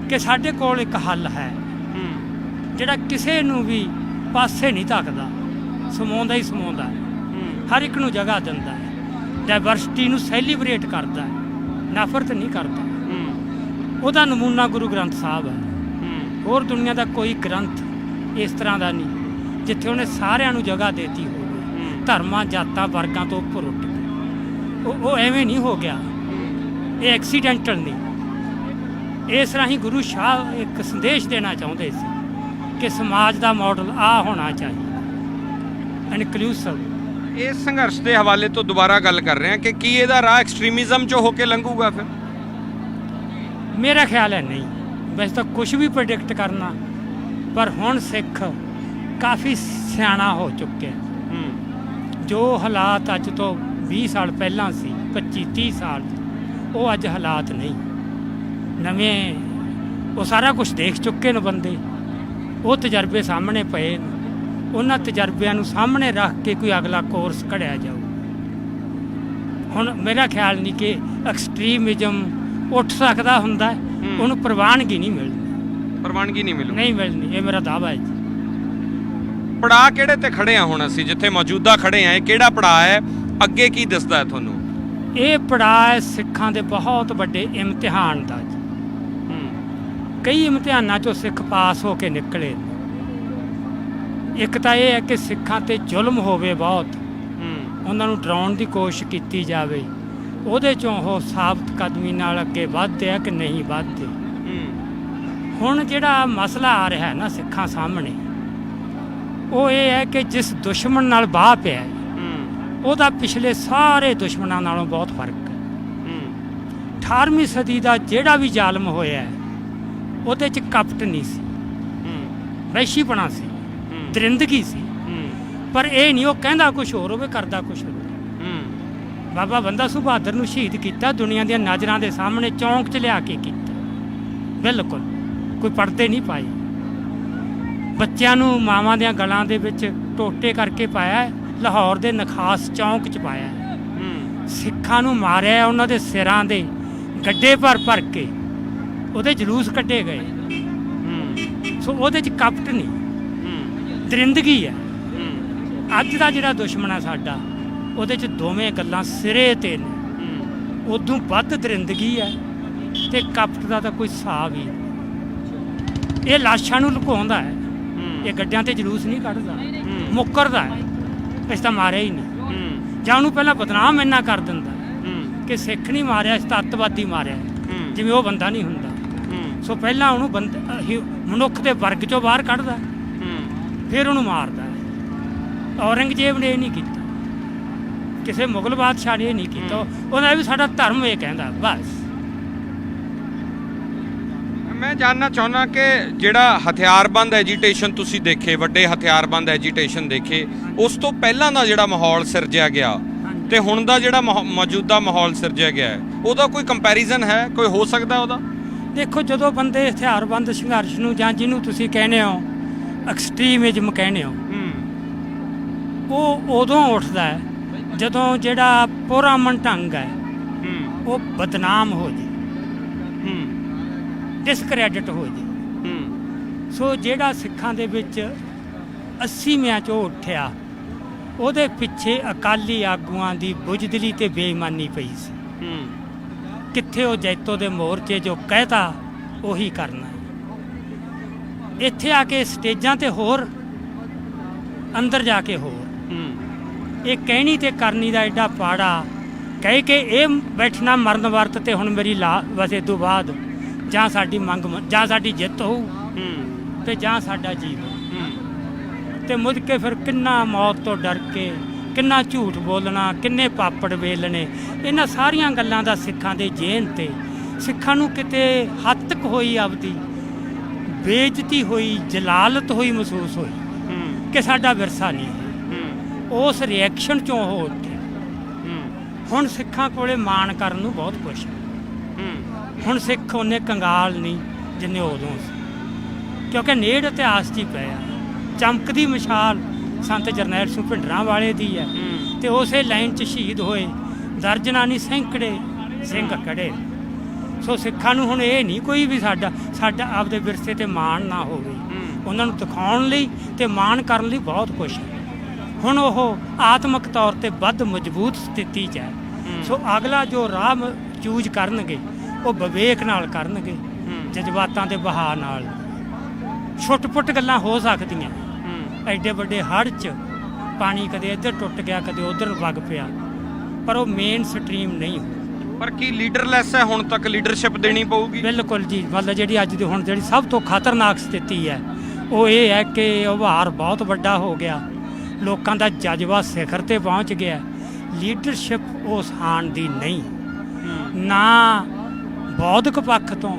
ਕਿ ਸਾਡੇ ਕੋਲ ਇੱਕ ਹੱਲ ਹੈ। ਹੂੰ। ਜਿਹੜਾ ਕਿਸੇ ਨੂੰ ਵੀ ਪਾਸੇ ਨਹੀਂ ਧੱਕਦਾ। ਸਮਾਉਂਦਾ ਹੀ ਸਮਾਉਂਦਾ। ਹੈ। ਹਰ ਇੱਕ ਨੂੰ ਜਗ੍ਹਾ ਦਿੰਦਾ ਹੈ ਡਾਈਵਰਸਿਟੀ ਨੂੰ ਸੈਲੀਬ੍ਰੇਟ ਕਰਦਾ ਹੈ ਨਫ਼ਰਤ ਨਹੀਂ ਕਰਦਾ। ਉਹਦਾ ਨਮੂਨਾ ਗੁਰੂ ਗ੍ਰੰਥ ਸਾਹਿਬ ਹੈ। ਹੋਰ ਦੁਨੀਆ ਦਾ ਕੋਈ ਗ੍ਰੰਥ ਇਸ ਤਰ੍ਹਾਂ ਦਾ ਨਹੀਂ ਜਿੱਥੇ ਉਹਨੇ ਸਾਰਿਆਂ ਨੂੰ ਜਗ੍ਹਾ ਦੇਤੀ ਹੋਵੇ। ਧਰਮਾਂ ਜਾਤਾਂ ਵਰਗਾਂ ਤੋਂ ਉੱਪਰ ਉੱਠ ਕੇ। ਉਹ ਉਹ ਐਵੇਂ ਨਹੀਂ ਹੋ ਗਿਆ। ਇਹ ਐਕਸੀਡੈਂਟਲ ਨਹੀਂ। ਇਸ ਰਾਹੀਂ ਗੁਰੂ ਸ਼ਾਹ ਇੱਕ ਸੰਦੇਸ਼ ਦੇਣਾ ਚਾਹੁੰਦੇ ਸੀ ਕਿ ਸਮਾਜ ਦਾ ਮਾਡਲ ਆ ਹੋਣਾ ਚਾਹੀਦਾ। ਇਨਕਲੂਸਿਵ ਇਸ ਸੰਘਰਸ਼ ਦੇ ਹਵਾਲੇ ਤੋਂ ਦੁਬਾਰਾ ਗੱਲ ਕਰ ਰਹੇ ਹਾਂ ਕਿ ਕੀ ਇਹਦਾ ਰਾਹ ਐਕਸਟ੍ਰੀਮਿਜ਼ਮ ਚੋਂ ਹੋ ਕੇ ਲੰਘੂਗਾ ਫਿਰ? ਮੇਰਾ ਖਿਆਲ ਹੈ ਨਹੀਂ। ਵੈਸੇ ਤਾਂ ਕੁਝ ਵੀ ਪ੍ਰੈਡਿਕਟ ਕਰਨਾ ਪਰ ਹੁਣ ਸਿੱਖ ਕਾਫੀ ਸਿਆਣਾ ਹੋ ਚੁੱਕਿਆ ਜੋ ਹਾਲਾਤ ਅੱਜ ਤੋਂ 20 ਸਾਲ ਪਹਿਲਾਂ ਸੀ 25 30 ਸਾਲ ਉਹ ਅੱਜ ਹਾਲਾਤ ਨਹੀਂ। ਨਵੇਂ ਉਹ ਸਾਰਾ ਕੁਝ ਦੇਖ ਚੁੱਕੇ ਨੇ ਬੰਦੇ। ਉਹ ਤਜਰਬੇ ਸਾਹਮਣੇ ਪਏ ਨੇ। ਉਹਨਾਂ ਤਜਰਬਿਆਂ ਨੂੰ ਸਾਹਮਣੇ ਰੱਖ ਕੇ ਕੋਈ ਅਗਲਾ ਕੋਰਸ ਘੜਿਆ ਜਾਊ। ਹੁਣ ਮੇਰਾ ਖਿਆਲ ਨਹੀਂ ਕਿ ਐਕਸਟ੍ਰੀਮਿਜ਼ਮ ਉੱਠ ਸਕਦਾ ਹੁੰਦਾ। ਉਹਨੂੰ ਪ੍ਰਵਾਨਗੀ ਨਹੀਂ ਮਿਲਣੀ ਪ੍ਰਵਾਨਗੀ ਨਹੀਂ ਮਿਲੂ ਨਹੀਂ ਮਿਲਣੀ ਇਹ ਮੇਰਾ ਦਾਅਵਾ ਹੈ ਜੀ। ਪੜਾ ਕਿਹੜੇ ਤੇ ਖੜੇ ਆ ਹੁਣ ਅਸੀਂ ਜਿੱਥੇ ਮੌਜੂਦਾ ਖੜੇ ਆ ਇਹ ਕਿਹੜਾ ਪੜਾ ਹੈ ਅੱਗੇ ਕੀ ਦਿਸਦਾ ਹੈ ਤੁਹਾਨੂੰ? ਇਹ ਪੜਾਅ ਹੈ ਸਿੱਖਾਂ ਦੇ ਬਹੁਤ ਵੱਡੇ ਇਮਤਿਹਾਨ ਦਾ ਜੀ। ਕਈ ਇਮਤਿਹਾਨਾਂ ਚੋਂ ਸਿੱਖ ਪਾਸ ਹੋ ਕੇ ਨਿਕਲੇ ਨੇ। ਇੱਕ ਤਾਂ ਇਹ ਹੈ ਕਿ ਸਿੱਖਾਂ ਤੇ ਜ਼ੁਲਮ ਹੋਵੇ ਬਹੁਤ ਉਹਨਾਂ ਨੂੰ ਡਰਾਉਣ ਦੀ ਕੋਸ਼ਿਸ਼ ਕੀਤੀ ਜਾਵੇ। ਉਹਦੇ ਚੋਂ ਉਹ ਸਾਬਤ ਕਦਮੀ ਨਾਲ ਅੱਗੇ ਵੱਧਦੇ ਆ ਕਿ ਨਹੀਂ ਵੱਧਦੇ। ਹੁਣ ਜਿਹੜਾ ਮਸਲਾ ਆ ਰਿਹਾ ਹੈ ਨਾ ਸਿੱਖਾਂ ਸਾਹਮਣੇ ਉਹ ਇਹ ਹੈ ਕਿ ਜਿਸ ਦੁਸ਼ਮਣ ਨਾਲ ਬਾਹ ਪਿਆ ਹੈ, ਉਹਦਾ ਪਿਛਲੇ ਸਾਰੇ ਦੁਸ਼ਮਣਾਂ ਨਾਲੋਂ ਬਹੁਤ ਫ਼ਰਕ ਹੈ। 18ਵੀਂ ਸਦੀ ਦਾ ਜਿਹੜਾ ਵੀ ਜ਼ਾਲਮ ਹੋਇਆ ਉਹਦੇ 'ਚ ਕਪਟ ਨਹੀਂ ਸੀ। ਵੈਸ਼ੀਪਣਾ ਸੀ। ਦਰਿੰਦਗੀ ਸੀ। ਪਰ ਇਹ ਨਹੀਂ ਉਹ ਕਹਿੰਦਾ ਕੁਝ ਹੋਰ ਹੋਵੇ ਕਰਦਾ ਕੁਝ ਹੋਰ ਬਾਬਾ ਬੰਦਾ ਸਿੰਘ ਬਹਾਦਰ ਨੂੰ ਸ਼ਹੀਦ ਕੀਤਾ ਦੁਨੀਆ ਦੀਆਂ ਨਜ਼ਰਾਂ ਦੇ ਸਾਹਮਣੇ ਚੌਂਕ 'ਚ ਲਿਆ ਕੇ ਕੀਤਾ। ਬਿਲਕੁਲ ਕੋਈ ਪਰਦੇ ਨਹੀਂ ਪਾਏ। ਬੱਚਿਆਂ ਨੂੰ ਮਾਵਾਂ ਦੀਆਂ ਗਲਾਂ ਦੇ ਵਿੱਚ ਟੋਟੇ ਕਰਕੇ ਪਾਇਆ ਲਾਹੌਰ ਦੇ ਨਖਾਸ ਚੌਂਕ 'ਚ ਪਾਇਆ। ਸਿੱਖਾਂ ਨੂੰ ਮਾਰਿਆ ਉਹਨਾਂ ਦੇ ਸਿਰਾਂ ਦੇ ਗੱਡੇ ਭਰ ਭਰ ਕੇ ਉਹਦੇ ਜਲੂਸ ਕੱਢੇ ਗਏ। ਸੋ ਉਹਦੇ 'ਚ ਕਪਟ ਨਹੀਂ। ਦਰਿੰਦਗੀ ਹੈ। ਅੱਜ ਦਾ ਜਿਹੜਾ ਦੁਸ਼ਮਣ ਹੈ ਸਾਡਾ ਉਹਦੇ 'ਚ ਦੋਵੇਂ ਗੱਲਾਂ ਸਿਰੇ ਤੇ ਨੇ। ਉਦੋਂ ਵੱਧ ਦਰਿੰਦਗੀ ਹੈ ਤੇ ਕਪਟ ਦਾ ਤਾਂ ਕੋਈ ਹਿਸਾਬ ਹੀ ਨਹੀਂ। ਇਹ ਲਾਸ਼ਾਂ ਨੂੰ ਲੁਕਾਉਂਦਾ ਹੈ। ਇਹ ਗੱਡਿਆਂ ਤੇ ਜਲੂਸ ਨਹੀਂ ਕੱਢਦਾ। ਮੁੱਕਰਦਾ ਹੈ। ਇਸ ਤਾਂ ਮਾਰਿਆ ਹੀ ਨਹੀਂ। ਜਾਂ ਉਹਨੂੰ ਪਹਿਲਾਂ ਬਦਨਾਮ ਇੰਨਾ ਕਰ ਦਿੰਦਾ ਕਿ ਸਿੱਖ ਨਹੀਂ ਮਾਰਿਆ ਇਸ ਤਾਂ ਅੱਤਵਾਦੀ ਮਾਰਿਆ ਜਿਵੇਂ ਉਹ ਬੰਦਾ ਨਹੀਂ ਹੁੰਦਾ। ਸੋ ਪਹਿਲਾਂ ਉਹਨੂੰ ਮਨੁੱਖ ਦੇ ਵਰਗ ਚੋਂ ਬਾਹਰ ਕੱਢਦਾ ਫਿਰ ਉਹਨੂੰ ਮਾਰਦਾ ਹੈ। ਔਰੰਗਜ਼ੇਬ ਨੇ ਇਹ ਨਹੀਂ ਕੀਤਾ। ਕਿਸੇ ਮੁਗਲ ਬਾਦਸ਼ਾਹ ਨੇ ਇਹ ਨਹੀਂ ਕੀਤਾ। ਉਹਨਾਂ ਵੀ ਸਾਡਾ ਧਰਮ ਇਹ ਕਹਿੰਦਾ ਬਸ। ਮੈਂ ਜਾਨਣਾ ਚਾਹੁੰਦਾ ਕਿ ਜਿਹੜਾ ਹਥਿਆਰਬੰਦ ਐਜੀਟੇਸ਼ਨ ਤੁਸੀਂ ਦੇਖੇ ਵੱਡੇ ਹਥਿਆਰਬੰਦ ਐਜੀਟੇਸ਼ਨ ਦੇਖੇ ਉਸ ਤੋਂ ਪਹਿਲਾਂ ਦਾ ਜਿਹੜਾ ਮਾਹੌਲ ਸਿਰਜਿਆ ਗਿਆ ਤੇ ਹੁਣ ਦਾ ਜਿਹੜਾ ਮੌਜੂਦਾ ਮਾਹੌਲ ਸਿਰਜਿਆ ਗਿਆ ਹੈ ਉਹਦਾ ਕੋਈ ਕੰਪੈਰੀਜ਼ਨ ਹੈ? ਕੋਈ ਹੋ ਸਕਦਾ ਉਹਦਾ? ਦੇਖੋ ਜਦੋਂ ਬੰਦੇ ਹਥਿਆਰਬੰਦ ਸੰਘਰਸ਼ ਨੂੰ ਜਾਂ ਜਿਹਨੂੰ ਤੁਸੀਂ ਕਹਿੰਦੇ ਹੋ ਐਕਸਟ੍ਰੀਮਿਜ਼ਮ ਕਹਿੰਦੇ ਹੋ। ਉਹ ਉਦੋਂ ਉੱਠਦਾ ਹੈ ਜਦੋਂ ਜਿਹੜਾ ਪੁਰਾਮਨ ਢੰਗ ਹੈ ਉਹ ਬਦਨਾਮ ਹੋ ਜੇ ਡਿਸਕ੍ਰੈਡਿਟ ਹੋ ਜੇ ਸੋ ਜਿਹੜਾ ਸਿੱਖਾਂ ਦੇ ਵਿੱਚ 80ਵਿਆਂ ਚੋਂ ਉੱਠਿਆ ਉਹਦੇ ਪਿੱਛੇ ਅਕਾਲੀ ਆਗੂਆਂ ਦੀ ਬੁਝਦਿਲੀ ਤੇ ਬੇਈਮਾਨੀ ਪਈ ਸੀ। ਕਿੱਥੇ ਉਹ ਜੈਤੋ ਦੇ ਮੋਰਚੇ ਜੋ ਕਹਿਤਾ ਉਹੀ ਕਰਨਾ ਇੱਥੇ ਆ ਕੇ ਸਟੇਜਾਂ ਤੇ ਹੋਰ ਅੰਦਰ ਜਾ ਕੇ ਹੋਰ। ਇਹ ਕਹਿਣੀ ਤੇ ਕਰਨੀ ਦਾ ਐਡਾ ਪਾੜਾ ਕਹਿ ਕੇ ਇਹ ਬੈਠਣਾ ਮਰਨ ਵਰਤ ਤੇ ਹੁਣ ਮੇਰੀ ਲਾ ਵਸੇ ਤੋਂ ਬਾਅਦ ਜਾਂ ਸਾਡੀ ਮੰਗ ਜਾਂ ਸਾਡੀ ਜਿੱਤ ਹੋਊ ਤੇ ਜਾਂ ਸਾਡਾ ਜੀਵਨ। ਤੇ ਮੁੜ ਕੇ ਫਿਰ ਕਿੰਨਾ ਮੌਤ ਤੋਂ ਡਰ ਕੇ ਕਿੰਨਾ ਝੂਠ ਬੋਲਣਾ ਕਿੰਨੇ ਪਾਪੜ ਵੇਲਣੇ ਇਹਨਾਂ ਸਾਰੀਆਂ ਗੱਲਾਂ ਦਾ ਸਿੱਖਾਂ ਦੇ ਜੇਨ ਤੇ ਸਿੱਖਾਂ ਨੂੰ ਕਿਤੇ ਹੱਦ ਤੱਕ ਹੋਈ ਆਪਦੀ। ਬੇਇੱਜ਼ਤੀ ਹੋਈ ਜਲਾਲਤ ਹੋਈ ਮਹਿਸੂਸ ਹੋਈ ਕਿ ਸਾਡਾ ਵਿਰਸਾ ਨਹੀਂ ਹੈ। ਉਸ ਰਿਐਕਸ਼ਨ ਚੋਂ ਉਹ ਉੱਠਿਆ ਹੁਣ ਸਿੱਖਾਂ ਕੋਲੇ ਮਾਣ ਕਰਨ ਨੂੰ ਬਹੁਤ ਕੁਛ ਹੈ। ਹੁਣ ਸਿੱਖ ਉਹਨੇ ਕੰਗਾਲ ਨਹੀਂ ਜਿੰਨੇ ਉਦੋਂ ਸੀ। ਕਿਉਂਕਿ ਨੇੜ ਇਤਿਹਾਸ 'ਚ ਹੀ ਪਿਆ ਚਮਕਦੀ ਮਿਸਾਲ ਸੰਤ ਜਰਨੈਲ ਸਿੰਘ ਭਿੰਡਰਾਂ ਵਾਲੇ ਦੀ ਹੈ। ਤੇ ਉਸੇ ਲਾਈਨ 'ਚ ਸ਼ਹੀਦ ਹੋਏ। ਦਰਜਨਾਂ ਨਹੀਂ ਸੈਂਕੜੇ ਸਿੰਘ ਕੜੇ ਸੋ ਸਿੱਖਾਂ ਨੂੰ ਹੁਣ ਇਹ ਨਹੀਂ ਕੋਈ ਵੀ ਸਾਡਾ ਸਾਡਾ ਆਪਦੇ ਵਿਰਸੇ ਤੇ ਮਾਣ ਨਾ ਹੋਵੇ। ਉਹਨਾਂ ਨੂੰ ਦਿਖਾਉਣ ਲਈ ਤੇ ਮਾਣ ਕਰਨ ਲਈ ਬਹੁਤ ਕੁਝ ਹੈ। ਹੁਣ ਉਹ ਆਤਮਿਕ ਤੌਰ ਤੇ ਵੱਧ ਮਜ਼ਬੂਤ ਸਥਿਤੀ 'ਚ ਹੈ। ਸੋ ਅਗਲਾ ਜੋ ਰਾਹ ਚੂਜ਼ ਕਰਨਗੇ ਉਹ ਵਿਵੇਕ ਨਾਲ ਕਰਨਗੇ ਜਜ਼ਬਾਤਾਂ ਦੇ ਬਹਾ ਨਾਲ। ਛੁੱਟ-ਪੁੱਟ ਗੱਲਾਂ ਹੋ ਸਕਦੀਆਂ। ਐਡੇ ਵੱਡੇ ਹੜ੍ਹ 'ਚ ਪਾਣੀ ਕਦੇ ਇੱਧਰ ਟੁੱਟ ਗਿਆ ਕਦੇ ਉੱਧਰ ਵਗ ਪਿਆ। ਪਰ ਉਹ ਮੇਨ ਸਟਰੀਮ ਨਹੀਂ ਪਰ ਕੀ ਲੀਡਰਲੈਸ ਹੈ ਹੁਣ ਤੱਕ ਲੀਡਰਸ਼ਿਪ ਦੇਣੀ ਪਊਗੀ? ਬਿਲਕੁਲ ਜੀ ਮਤਲਬ ਜਿਹੜੀ ਅੱਜ ਦੀ ਹੁਣ ਜਿਹੜੀ ਸਭ ਤੋਂ ਖਤਰਨਾਕ ਸਥਿਤੀ ਹੈ ਉਹ ਇਹ ਹੈ ਕਿ ਉਭਾਰ ਬਹੁਤ ਵੱਡਾ ਹੋ ਗਿਆ। ਲੋਕਾਂ ਦਾ ਜਜ਼ਬਾ ਸਿਖਰ ਤੇ ਪਹੁੰਚ ਗਿਆ। ਲੀਡਰਸ਼ਿਪ ਉਸ ਹਾਨ ਦੀ ਨਹੀਂ। ਨਾ ਬੌਧਿਕ ਪੱਖ ਤੋਂ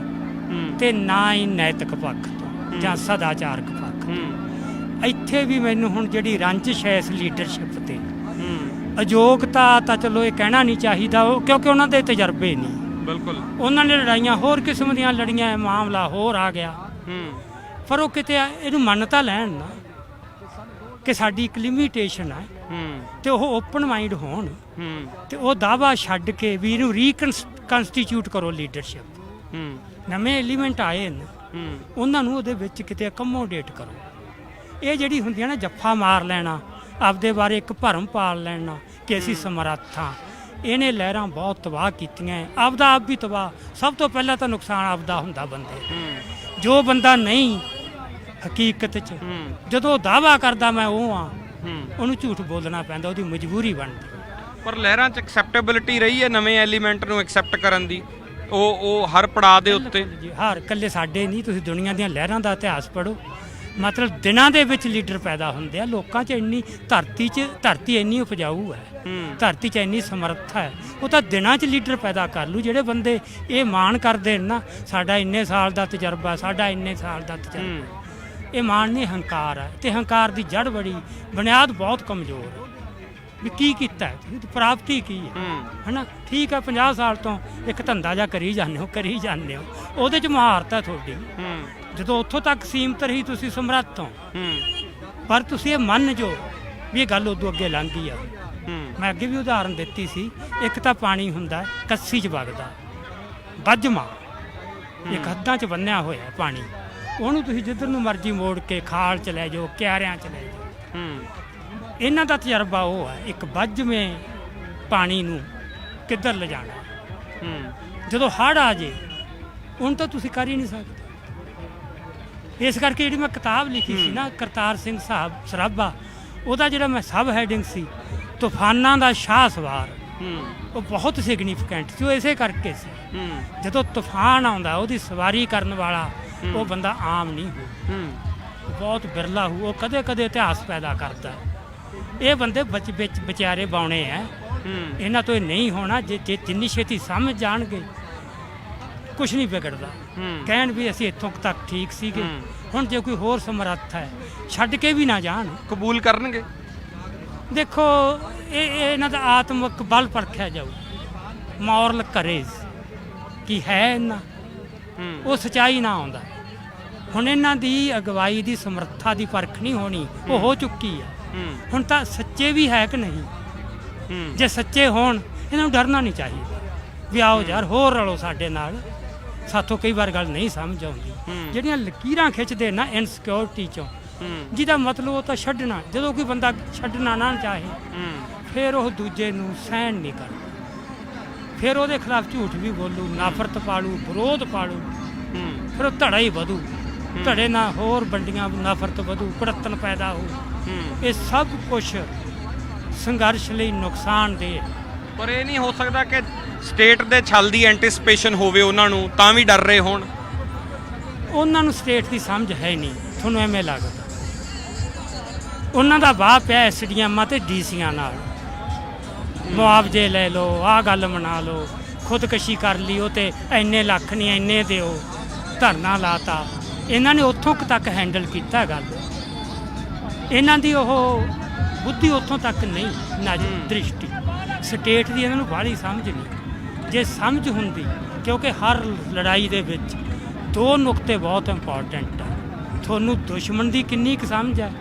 ਤੇ ਨਾ ਹੀ ਨੈਤਿਕ ਪੱਖ ਤੋਂ ਜਾਂ ਸਦਾਚਾਰਕ ਪੱਖ ਤੋਂ। ਇੱਥੇ ਵੀ ਮੈਨੂੰ ਹੁਣ ਜਿਹੜੀ ਰੰਜਿਸ਼ ਹੈ ਇਸ ਲੀਡਰਸ਼ਿਪ ਤੇ ਅਯੋਗਤਾ ਤਾਂ ਚਲੋ ਇਹ ਕਹਿਣਾ ਨਹੀਂ ਚਾਹੀਦਾ ਉਹ ਕਿਉਂਕਿ ਉਹਨਾਂ ਦੇ ਤਜਰਬੇ ਨਹੀਂ ਬਿਲਕੁਲ। ਉਹਨਾਂ ਨੇ ਲੜਾਈਆਂ ਹੋਰ ਕਿਸਮ ਦੀਆਂ ਲੜੀਆਂ ਇਹ ਮਾਮਲਾ ਹੋਰ ਆ ਗਿਆ। ਪਰ ਉਹ ਕਿਤੇ ਇਹਨੂੰ ਮੰਨ ਤਾਂ ਲੈਣ ਨਾ ਕਿ ਸਾਡੀ ਇੱਕ ਲਿਮਿਟੇਸ਼ਨ ਹੈ। ਤੇ ਉਹ ਓਪਨ ਮਾਈਂਡ ਹੋਣ। ਤੇ ਉਹ ਦਾਵਾ ਛੱਡ ਕੇ ਵੀ ਇਹਨੂੰ ਰੀਕਨਸਟੀਟਿਊਟ ਕਰੋ ਲੀਡਰਸ਼ਿਪ ਨਵੇਂ ਐਲੀਮੈਂਟ ਆਏ ਨੇ। ਉਹਨਾਂ ਨੂੰ ਉਹਦੇ ਵਿੱਚ ਕਿਤੇ ਅਕਮੋਡੇਟ ਕਰੋ। ਇਹ ਜਿਹੜੀ ਹੁੰਦੀ ਹੈ ਨਾ ਜੱਫਾ ਮਾਰ ਲੈਣਾ ਆਪਦੇ ਬਾਰੇ ਇੱਕ ਭਰਮ ਪਾਲ ਲੈਣਾ ਕਿ ਅਸੀਂ ਸਮਰੱਥ ਇਹਨੇ ਲਹਿਰਾਂ ਬਹੁਤ ਤਬਾਹ ਕੀਤੀਆਂ। ਆਪਦਾ ਆਪ ਵੀ ਤਬਾਹ। ਸਭ ਤੋਂ ਪਹਿਲਾਂ ਤਾਂ ਨੁਕਸਾਨ ਆਪਦਾ ਹੁੰਦਾ ਬੰਦੇ ਜੋ ਬੰਦਾ ਨਹੀਂ ਹਕੀਕਤ 'ਚ ਜਦੋਂ ਦਾਵਾ ਕਰਦਾ ਮੈਂ ਉਹ ਆ ਉਹਨੂੰ ਝੂਠ ਬੋਲਣਾ ਪੈਂਦਾ ਉਹਦੀ ਮਜਬੂਰੀ ਬਣਦੀ। ਪਰ ਲਹਿਰਾਂ 'ਚ ਐਕਸੈਪਟੇਬਿਲਿਟੀ ਰਹੀ ਹੈ ਨਵੇਂ ਐਲੀਮੈਂਟ ਨੂੰ ਐਕਸੈਪਟ ਕਰਨ ਦੀ। ਉਹ ਉਹ ਹਰ ਪੜਾਅ ਦੇ ਉੱਤੇ। ਹਰ ਇਕੱਲੇ ਸਾਡੇ ਨਹੀਂ ਤੁਸੀਂ ਦੁਨੀਆ ਦੀਆਂ ਲਹਿਰਾਂ ਦਾ ਇਤਿਹਾਸ ਪੜੋ ਮਤਲਬ ਦਿਨਾਂ ਦੇ ਵਿੱਚ ਲੀਡਰ ਪੈਦਾ ਹੁੰਦੇ ਆ ਲੋਕਾਂ 'ਚ ਇੰਨੀ ਧਰਤੀ 'ਚ ਧਰਤੀ ਇੰਨੀ ਉਪਜਾਊ ਹੈ ਧਰਤੀ 'ਚ ਇੰਨੀ ਸਮਰੱਥਾ ਹੈ ਉਹ ਤਾਂ ਦਿਨਾਂ 'ਚ ਲੀਡਰ ਪੈਦਾ ਕਰ ਲੂ ਜਿਹੜੇ ਬੰਦੇ ਇਹ ਮਾਣ ਕਰਦੇ ਨੇ ਨਾ ਸਾਡਾ ਇੰਨੇ ਸਾਲ ਦਾ ਤਜਰਬਾ ਸਾਡਾ ਇੰਨੇ ਸਾਲ ਦਾ ਤਜਰਬਾ। ਇਹ ਮਾਣ ਨਹੀਂ ਹੰਕਾਰ ਹੈ ਤੇ ਹੰਕਾਰ ਦੀ ਜੜ ਬੜੀ ਬੁਨਿਆਦ ਬਹੁਤ ਕਮਜ਼ੋਰ ਹੈ। ਵੀ ਕੀ ਕੀਤਾ ਤੁਸੀਂ? ਪ੍ਰਾਪਤੀ ਕੀ ਹੈ? ਹਨਾ? ਠੀਕ ਹੈ 50 ਸਾਲ ਤੋਂ ਇੱਕ ਧੰਦਾ ਜਾਂ ਕਰੀ ਜਾਂਦੇ ਹੋ ਕਰੀ ਜਾਂਦੇ ਹੋ। ਉਹਦੇ 'ਚ ਮਹਾਰਤ ਹੈ ਤੁਹਾਡੀ। ਜਦੋਂ ਉੱਥੋਂ ਤੱਕ ਸੀਮਤ ਰਹੀ ਤੁਸੀਂ ਸਮਰੱਥ ਹੋ ਪਰ ਤੁਸੀਂ ਇਹ ਮੰਨ ਜੋ ਵੀ ਇਹ ਗੱਲ ਉਦੋਂ ਅੱਗੇ ਲੰਘ ਗਈ ਆ ਮੈਂ ਅੱਗੇ ਵੀ ਉਦਾਹਰਨ ਦਿੱਤੀ ਸੀ ਇੱਕ ਤਾਂ ਪਾਣੀ ਹੁੰਦਾ ਹੈ, ਕੱਸੀ 'ਚ ਵਗਦਾ ਵੱਜਮਾ ਇੱਕ ਹੱਦਾਂ 'ਚ ਬੰਨਿਆ ਹੋਇਆ ਹੈ ਪਾਣੀ। ਉਹਨੂੰ ਤੁਸੀਂ ਜਿੱਧਰ ਨੂੰ ਮਰਜ਼ੀ ਮੋੜ ਕੇ ਖਾਲ ਚ ਲੈ ਜਾਓ ਕਿਆਰਿਆਂ ਚ ਲੈ ਜਾਓ। ਇਹਨਾਂ ਦਾ ਤਜਰਬਾ ਉਹ ਹੈ ਇੱਕ ਵੱਜਵੇਂ ਪਾਣੀ ਨੂੰ ਕਿੱਧਰ ਲਿਜਾਣਾ। ਜਦੋਂ ਹੜ ਆ ਜੇ ਹੁਣ ਤਾਂ ਤੁਸੀਂ ਕਰ ਹੀ ਨਹੀਂ ਸਕਦੇ। ਇਸ ਕਰਕੇ ਜਿਹੜੀ ਮੈਂ ਕਿਤਾਬ ਲਿਖੀ ਸੀ ਨਾ ਕਰਤਾਰ ਸਿੰਘ ਸਾਹਿਬ ਸਰਾਭਾ ਉਹਦਾ ਜਿਹੜਾ ਮੈਂ ਸਬ ਹੈਡਿੰਗ ਸੀ ਤੂਫਾਨਾਂ ਦਾ ਸ਼ਾਹ ਸਵਾਰ। ਉਹ ਬਹੁਤ ਸਿਗਨੀਫੀਕੈਂਟ ਸੀ ਉਹ ਇਸੇ ਕਰਕੇ ਸੀ। ਜਦੋਂ ਤੂਫਾਨ ਆਉਂਦਾ ਉਹਦੀ ਸਵਾਰੀ ਕਰਨ ਵਾਲਾ ਉਹ ਬੰਦਾ ਆਮ ਨਹੀਂ ਹੋ। ਬਹੁਤ ਬਿਰਲਾ ਹੋ ਉਹ ਕਦੇ ਕਦੇ ਇਤਿਹਾਸ ਪੈਦਾ ਕਰਦਾ। ਇਹ ਬੰਦੇ ਵਿੱਚ ਵਿੱਚ ਵਿਚਾਰੇ ਬਾਉਣੇ ਆ ਇਹਨਾਂ ਤੋਂ ਇਹ ਨਹੀਂ ਹੋਣਾ ਜੇ ਜਿੰਨੀ ਛੇਤੀ ਸਮਝ ਜਾਣਗੇ ਕੁਝ ਨਹੀਂ ਵਿਗੜਦਾ। ਕਹਿਣ ਵੀ ਅਸੀਂ ਇੱਥੋਂ ਤੱਕ ਠੀਕ ਸੀਗੇ। ਹੁਣ ਜੇ ਕੋਈ ਹੋਰ ਸਮਰੱਥ ਹੈ ਛੱਡ ਕੇ ਵੀ ਨਾ ਜਾਣ। ਕਬੂਲ ਕਰਨਗੇ? ਦੇਖੋ ਇਹ ਇਹ ਇਹਨਾਂ ਦਾ ਆਤਮਿਕ ਬਲ ਪਰਖਿਆ ਜਾਊ। ਮੋਰਲ ਕਰੇਜ ਕੀ ਹੈ ਇਹਨਾਂ ਉਹ ਸਚਾਈ ਨਾ ਆਉਂਦਾ। ਹੁਣ ਇਹਨਾਂ ਦੀ ਅਗਵਾਈ ਦੀ ਸਮਰੱਥਾ ਦੀ ਪਰਖ ਨਹੀਂ ਹੋਣੀ ਉਹ ਹੋ। ਚੁੱਕੀ ਹੈ। ਹੁਣ ਤਾਂ ਸੱਚੇ ਵੀ ਹੈ ਕਿ ਨਹੀਂ? ਜੇ ਸੱਚੇ ਹੋਣ ਇਹਨਾਂ ਨੂੰ ਡਰਨਾ ਨਹੀਂ ਚਾਹੀਦਾ। ਵੀ ਆਓ ਯਾਰ ਹੋਰ ਰਲੋ ਸਾਡੇ ਨਾਲ। ਸਾਥੋਂ ਕਈ ਵਾਰ ਗੱਲ ਨਹੀਂ ਸਮਝ ਆਉਂਦੀ। ਜਿਹੜੀਆਂ ਲਕੀਰਾਂ ਖਿੱਚਦੇ ਨਾ ਇਨਸਿਕਿਉਰਿਟੀ ਚੋਂ ਜਿਹਦਾ ਮਤਲਬ ਉਹ ਤਾਂ ਛੱਡਣਾ ਜਦੋਂ ਕੋਈ ਬੰਦਾ ਛੱਡਣਾ ਨਾ ਚਾਹੇ ਫਿਰ ਉਹ ਦੂਜੇ ਨੂੰ ਸਹਿਣ ਨਹੀਂ ਕਰਦਾ। ਫਿਰ ਉਹਦੇ ਖਿਲਾਫ ਝੂਠ ਵੀ ਬੋਲੂ ਨਫ਼ਰਤ ਪਾਲੂ ਵਿਰੋਧ ਪਾਲੂ। ਫਿਰ ਉਹ ਧੜਾ ਹੀ ਵਧੂ। ਧੜੇ ਨਾਲ ਹੋਰ ਵੰਡੀਆਂ ਨਫ਼ਰਤ ਵਧੂ ਕੁੜੱਤਨ ਪੈਦਾ ਹੋ। ਇਹ ਸਭ ਕੁਝ ਸੰਘਰਸ਼ ਲਈ ਨੁਕਸਾਨਦੇਹ ਹੈ। ਪਰ ਇਹ ਨਹੀਂ ਹੋ ਸਕਦਾ ਕਿ ਸਟੇਟ ਦੇ ਛਲ ਦੀ ਐਂਟੀਸਪੇਸ਼ਨ ਹੋਵੇ ਉਹਨਾਂ ਨੂੰ ਤਾਂ ਵੀ ਡਰ ਰਹੇ ਹੋਣ। ਉਹਨਾਂ ਨੂੰ ਸਟੇਟ ਦੀ ਸਮਝ ਹੈ ਨਹੀਂ ਤੁਹਾਨੂੰ ਐਵੇਂ ਲੱਗਦਾ। ਉਹਨਾਂ ਦਾ ਵਾਹ ਪਿਆ ਐਸਡੀਐਮਾਂ ਤੇ ਡੀਸੀਆਂ ਨਾਲ। ਮੁਆਵਜ਼ੇ ਲੈ ਲਓ ਆਹ ਗੱਲ ਮਨਾ ਲਓ ਖੁਦਕਸ਼ੀ ਕਰ ਲਈ ਉਹ ਤੇ ਇੰਨੇ ਲੱਖ ਨਹੀਂ ਇੰਨੇ ਦਿਓ ਧਰਨਾ ਲਾਤਾ। ਇਹਨਾਂ ਨੇ ਉੱਥੋਂ ਤੱਕ ਹੈਂਡਲ ਕੀਤਾ ਗੱਲ। ਇਹਨਾਂ ਦੀ ਉਹ ਬੁੱਧੀ ਉੱਥੋਂ ਤੱਕ ਨਹੀਂ ਨਜ਼ਰ ਦ੍ਰਿਸ਼ਟੀ। ਸਟੇਟ ਦੀ ਇਹਨਾਂ ਨੂੰ ਬਾਹਲੀ ਸਮਝ ਨਹੀਂ। ਜੇ ਸਮਝ ਹੁੰਦੀ ਕਿਉਂਕਿ ਹਰ ਲੜਾਈ ਦੇ ਵਿੱਚ ਦੋ ਨੁਕਤੇ ਬਹੁਤ ਇੰਪੋਰਟੈਂਟ ਆ। ਤੁਹਾਨੂੰ ਦੁਸ਼ਮਣ ਦੀ ਕਿੰਨੀ ਕੁ ਸਮਝ ਹੈ।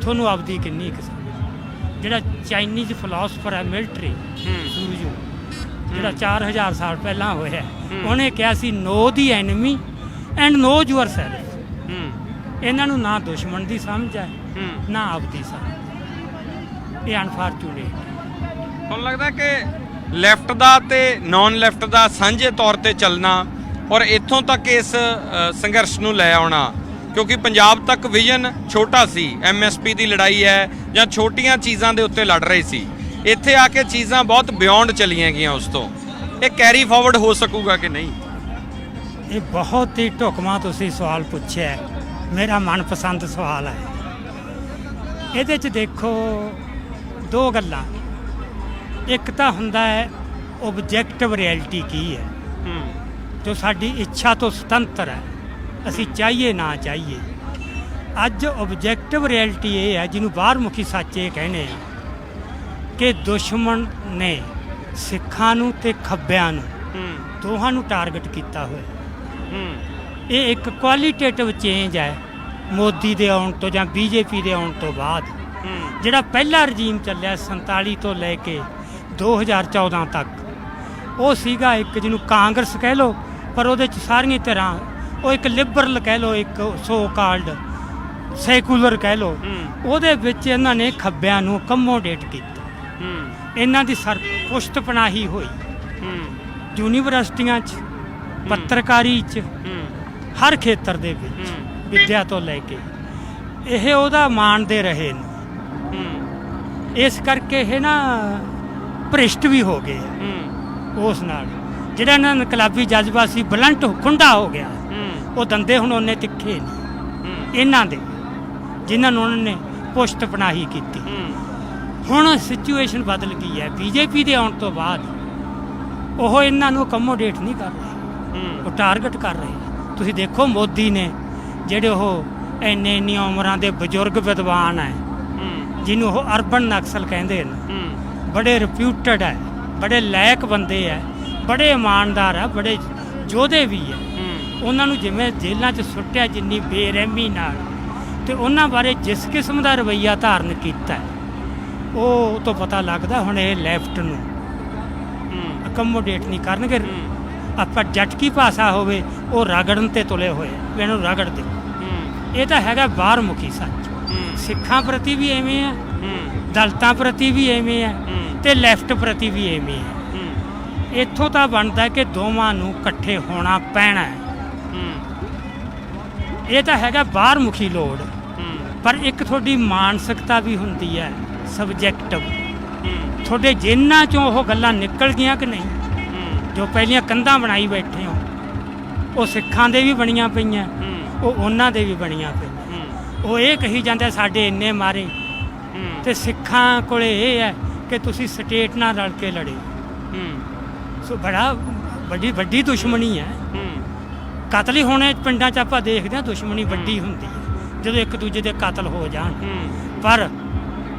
ਤੁਹਾਨੂੰ ਆਪਦੀ ਕਿੰਨੀ ਕੁ ਸਮਝ। ਜਿਹੜਾ ਚਾਈਨੀਜ਼ ਫਿਲਾਸਫਰ ਹੈ। ਮਿਲਟਰੀ ਸੂਝੂ ਜਿਹੜਾ 4000 ਸਾਲ ਪਹਿਲਾਂ ਹੋਇਆ ਉਹਨੇ ਕਿਹਾ ਸੀ know the enemy and know yourself ਇਹਨਾਂ ਨੂੰ ਨਾ ਦੁਸ਼ਮਣ ਦੀ ਸਮਝ ਹੂੰ। ਨਾ ਆਪਦੀ ਸਮਝ। ਇਹ ਅਨਫਾਰਚੂਨੇਟ ਤੁਹਾਨੂੰ ਲੱਗਦਾ ਕਿ ਲੈਫਟ ਦਾ ਤੇ ਨਾਨ ਲੈਫਟ ਦਾ ਸਾਂਝੇ ਤੌਰ ਤੇ ਚੱਲਣਾ ਔਰ ਇੱਥੋਂ ਤੱਕ ਇਸ ਸੰਘਰਸ਼ ਨੂੰ ਲੈ ਆਉਣਾ? ਕਿਉਂਕਿ ਪੰਜਾਬ ਤੱਕ ਵਿਜ਼ਨ ਛੋਟਾ ਸੀ ਐਮਐਸਪੀ ਦੀ ਲੜਾਈ ਹੈ ਜਾਂ ਛੋਟੀਆਂ ਚੀਜ਼ਾਂ ਦੇ ਉੱਤੇ ਲੜ ਰਹੇ ਸੀ। ਇੱਥੇ ਆ ਕੇ ਚੀਜ਼ਾਂ ਬਹੁਤ ਬਿਯੋਂਡ ਚਲੀਆਂ ਗਈਆਂ ਉਸ ਤੋਂ। ਇਹ ਕੈਰੀ ਫਾਰਵਰਡ ਹੋ ਸਕੂਗਾ ਕਿ ਨਹੀਂ? ਇਹ ਬਹੁਤ ਹੀ ਢੁਕਵਾਂ ਤੁਸੀਂ ਸਵਾਲ ਪੁੱਛਿਆ ਮੇਰਾ ਮਨਪਸੰਦ ਸਵਾਲ ਹੈ। ਇਹਦੇ 'ਚ ਦੇਖੋ ਦੋ ਗੱਲਾਂ। ਇੱਕ ਤਾਂ ਹੁੰਦਾ ਹੈ ਓਬਜੈਕਟਿਵ ਰਿਐਲਿਟੀ ਕੀ ਹੈ? ਜੋ ਸਾਡੀ ਇੱਛਾ ਤੋਂ ਸੁਤੰਤਰ ਹੈ। ਅਸੀਂ ਚਾਹੀਏ ਨਾ ਚਾਹੀਏ। ਅੱਜ ਓਬਜੈਕਟਿਵ ਰਿਐਲਿਟੀ ਇਹ ਹੈ ਜਿਹਨੂੰ ਬਾਹਰ ਮੁਖੀ ਸੱਚ ਕਹਿੰਦੇ ਆ ਕਿ ਦੁਸ਼ਮਣ ਨੇ ਸਿੱਖਾਂ ਨੂੰ ਤੇ ਖੱਬਿਆਂ ਨੂੰ ਦੋਹਾਂ ਨੂੰ ਟਾਰਗੇਟ ਕੀਤਾ ਹੋਇਆ। ਇਹ ਇੱਕ ਕੁਆਲੀਟੇਟਿਵ ਚੇਂਜ ਹੈ ਮੋਦੀ ਦੇ ਆਉਣ ਤੋਂ ਜਾਂ ਬੀਜੇਪੀ ਦੇ ਆਉਣ ਤੋਂ ਬਾਅਦ। ਜਿਹੜਾ ਪਹਿਲਾ ਰਜੀਮ ਚੱਲਿਆ 47 ਤੋਂ ਲੈ ਕੇ 2014 ਤੱਕ। ਉਹ ਸੀਗਾ ਇੱਕ ਜਿਹਨੂੰ ਕਾਂਗਰਸ ਕਹਿ ਲੋ ਪਰ ਉਹਦੇ ਚ ਸਾਰੀਆਂ ਤਰ੍ਹਾਂ ਉਹ ਇੱਕ ਲਿਬਰਲ ਕਹਿ ਲੋ ਇੱਕ ਸੋ ਕਾਲਡ ਸੈਕੂਲਰ ਕਹਿ ਲੋ ਉਹਦੇ ਵਿੱਚ ਇਹਨਾਂ ਨੇ ਖੱਬਿਆਂ ਨੂੰ ਕੰਮੋਡੇਟ ਕੀਤਾ। ਇਹਨਾਂ ਦੀ ਸਰ ਪੁਸ਼ਤ ਪਨਾਹੀ ਹੋਈ ਯੂਨੀਵਰਸਿਟੀਆਂ 'ਚ ਪੱਤਰਕਾਰੀ 'ਚ ਹਰ ਖੇਤਰ ਦੇ ਵਿੱਚ ਵਿੱਦਿਆ ਤੋਂ ਲੈ ਕੇ। ਇਹ ਉਹਦਾ ਮਾਣਦੇ ਰਹੇ ਨੇ। ਇਸ ਕਰਕੇ ਇਹ ਨਾ ਭ੍ਰਿਸ਼ਟ ਵੀ ਹੋ ਗਏ ਆ। ਹੂੰ। ਉਸ ਨਾਲ। ਜਿਹੜਾ ਇਹਨਾਂ ਦਾ ਇਨਕਲਾਬੀ ਜਜ਼ਬਾ ਸੀ ਬਲੰਟ ਖੁੰਡਾ ਹੋ ਗਿਆ। ਹੂੰ। ਉਹ ਦੰਦੇ ਹੁਣ ਉਹਨੇ ਤਿੱਖੇ ਨਹੀਂ ਹੂੰ। ਇਹਨਾਂ ਦੇ ਜਿਨ੍ਹਾਂ ਨੂੰ ਉਹਨਾਂ ਨੇ ਪੁਸ਼ਤ ਪਨਾਹੀ ਕੀਤੀ। ਹੂੰ। ਹੁਣ ਸਿਚੁਏਸ਼ਨ ਬਦਲ ਗਈ ਹੈ। ਬੀਜੇਪੀ ਦੇ ਆਉਣ ਤੋਂ ਬਾਅਦ ਉਹ ਇਹਨਾਂ ਨੂੰ ਅਕਮੋਡੇਟ ਨਹੀਂ ਕਰ ਰਹੇ। ਹੂੰ। ਉਹ ਟਾਰਗੇਟ ਕਰ ਰਹੇ। ਤੁਸੀਂ ਦੇਖੋ ਮੋਦੀ ਨੇ ਜਿਹੜੇ ਉਹ ਇੰਨੇ ਇੰਨੀਆਂ ਉਮਰਾਂ ਦੇ ਬਜ਼ੁਰਗ ਵਿਦਵਾਨ ਹੈ ਹੂੰ। ਜਿਹਨੂੰ ਉਹ ਅਰਬਨ ਨਕਸਲ ਕਹਿੰਦੇ ਨੇ। ਹੂੰ। ਬੜੇ ਰਿਪਿਊਟਡ ਹੈ ਬੜੇ ਲਾਇਕ ਬੰਦੇ ਹੈ ਬੜੇ ਇਮਾਨਦਾਰ ਹੈ ਬੜੇ ਯੋਧੇ ਵੀ ਹੈ। ਉਹਨਾਂ ਨੂੰ ਜਿਵੇਂ ਜੇਲ੍ਹਾਂ 'ਚ ਸੁੱਟਿਆ ਜਿੰਨੀ ਬੇਰਹਿਮੀ ਨਾਲ ਤੇ ਉਹਨਾਂ ਬਾਰੇ ਜਿਸ ਕਿਸਮ ਦਾ ਰਵੱਈਆ ਧਾਰਨ ਕੀਤਾ ਉਹ ਤੋਂ ਪਤਾ ਲੱਗਦਾ ਹੁਣ ਇਹ ਲੈਫਟ ਨੂੰ ਅਕਮੋਡੇਟ ਨਹੀਂ ਕਰਨਗੇ। ਆਪਾਂ ਜਟਕੀ ਭਾਸ਼ਾ ਹੋਵੇ ਉਹ ਰਗੜਨ ਤੇ ਤੁਲੇ ਹੋਏ ਇਹਨੂੰ ਰਗੜ ਦੇ। ਇਹ ਤਾਂ ਹੈਗਾ ਬਾਹਰ ਮੁਖੀ ਸੱਚ ਸਿੱਖਾਂ ਪ੍ਰਤੀ ਵੀ ਐਵੇਂ ਆ ਹੂੰ। ਦਲਤਾਂ ਪ੍ਰਤੀ ਵੀ ਐਵੇਂ ਆ ਤੇ ਲੈਫਟ ਪ੍ਰਤੀ ਵੀ ਐਵੇਂ ਹੂੰ। ਇੱਥੋਂ ਤਾਂ ਬਣਦਾ ਕਿ ਦੋਵਾਂ ਨੂੰ ਇਕੱਠੇ ਹੋਣਾ ਪੈਣਾ ਹੈ। ਇਹ ਤਾਂ ਹੈਗਾ ਬਾਹਰ ਮੁਖੀ ਲੋੜ ਪਰ ਇੱਕ ਤੁਹਾਡੀ ਮਾਨਸਿਕਤਾ ਵੀ ਹੁੰਦੀ ਹੈ ਸਬਜੈਕਟਿਵ ਤੁਹਾਡੇ ਜਿੰਨਾਂ ਚੋਂ ਉਹ ਗੱਲਾਂ ਨਿਕਲ ਗਈਆਂ ਕਿ ਨਹੀਂ ਜੋ ਪਹਿਲੀਆਂ ਕੰਧਾਂ ਬਣਾਈ ਬੈਠੇ ਹੋ ਉਹ ਸਿੱਖਾਂ ਦੇ ਵੀ ਬਣੀਆਂ ਪਈਆਂ ਉਹ ਉਹਨਾਂ ਦੇ ਵੀ ਬਣੀਆਂ ਪਈਆਂ। ਉਹ ਇਹ ਕਹੀ ਜਾਂਦੇ ਸਾਡੇ ਇੰਨੇ ਮਾਰੇ। ਤੇ ਸਿੱਖਾਂ ਕੋਲੇ ਇਹ ਹੈ ਕਿ ਤੁਸੀਂ ਸਟੇਟ ਨਾਲ ਰਲ ਕੇ ਲੜੇ। ਹੂੰ। ਸੋ ਬੜਾ ਵੱਡੀ ਵੱਡੀ ਦੁਸ਼ਮਣੀ ਹੈ। ਹੂੰ। ਕਤਲ ਹੀ ਹੋਣੇ ਪਿੰਡਾਂ 'ਚ ਆਪਾਂ ਦੇਖਦੇ ਹਾਂ ਦੁਸ਼ਮਣੀ ਵੱਡੀ ਹੁੰਦੀ ਹੈ ਜਦੋਂ ਇੱਕ ਦੂਜੇ ਦੇ ਕਤਲ ਹੋ ਜਾਣ। ਪਰ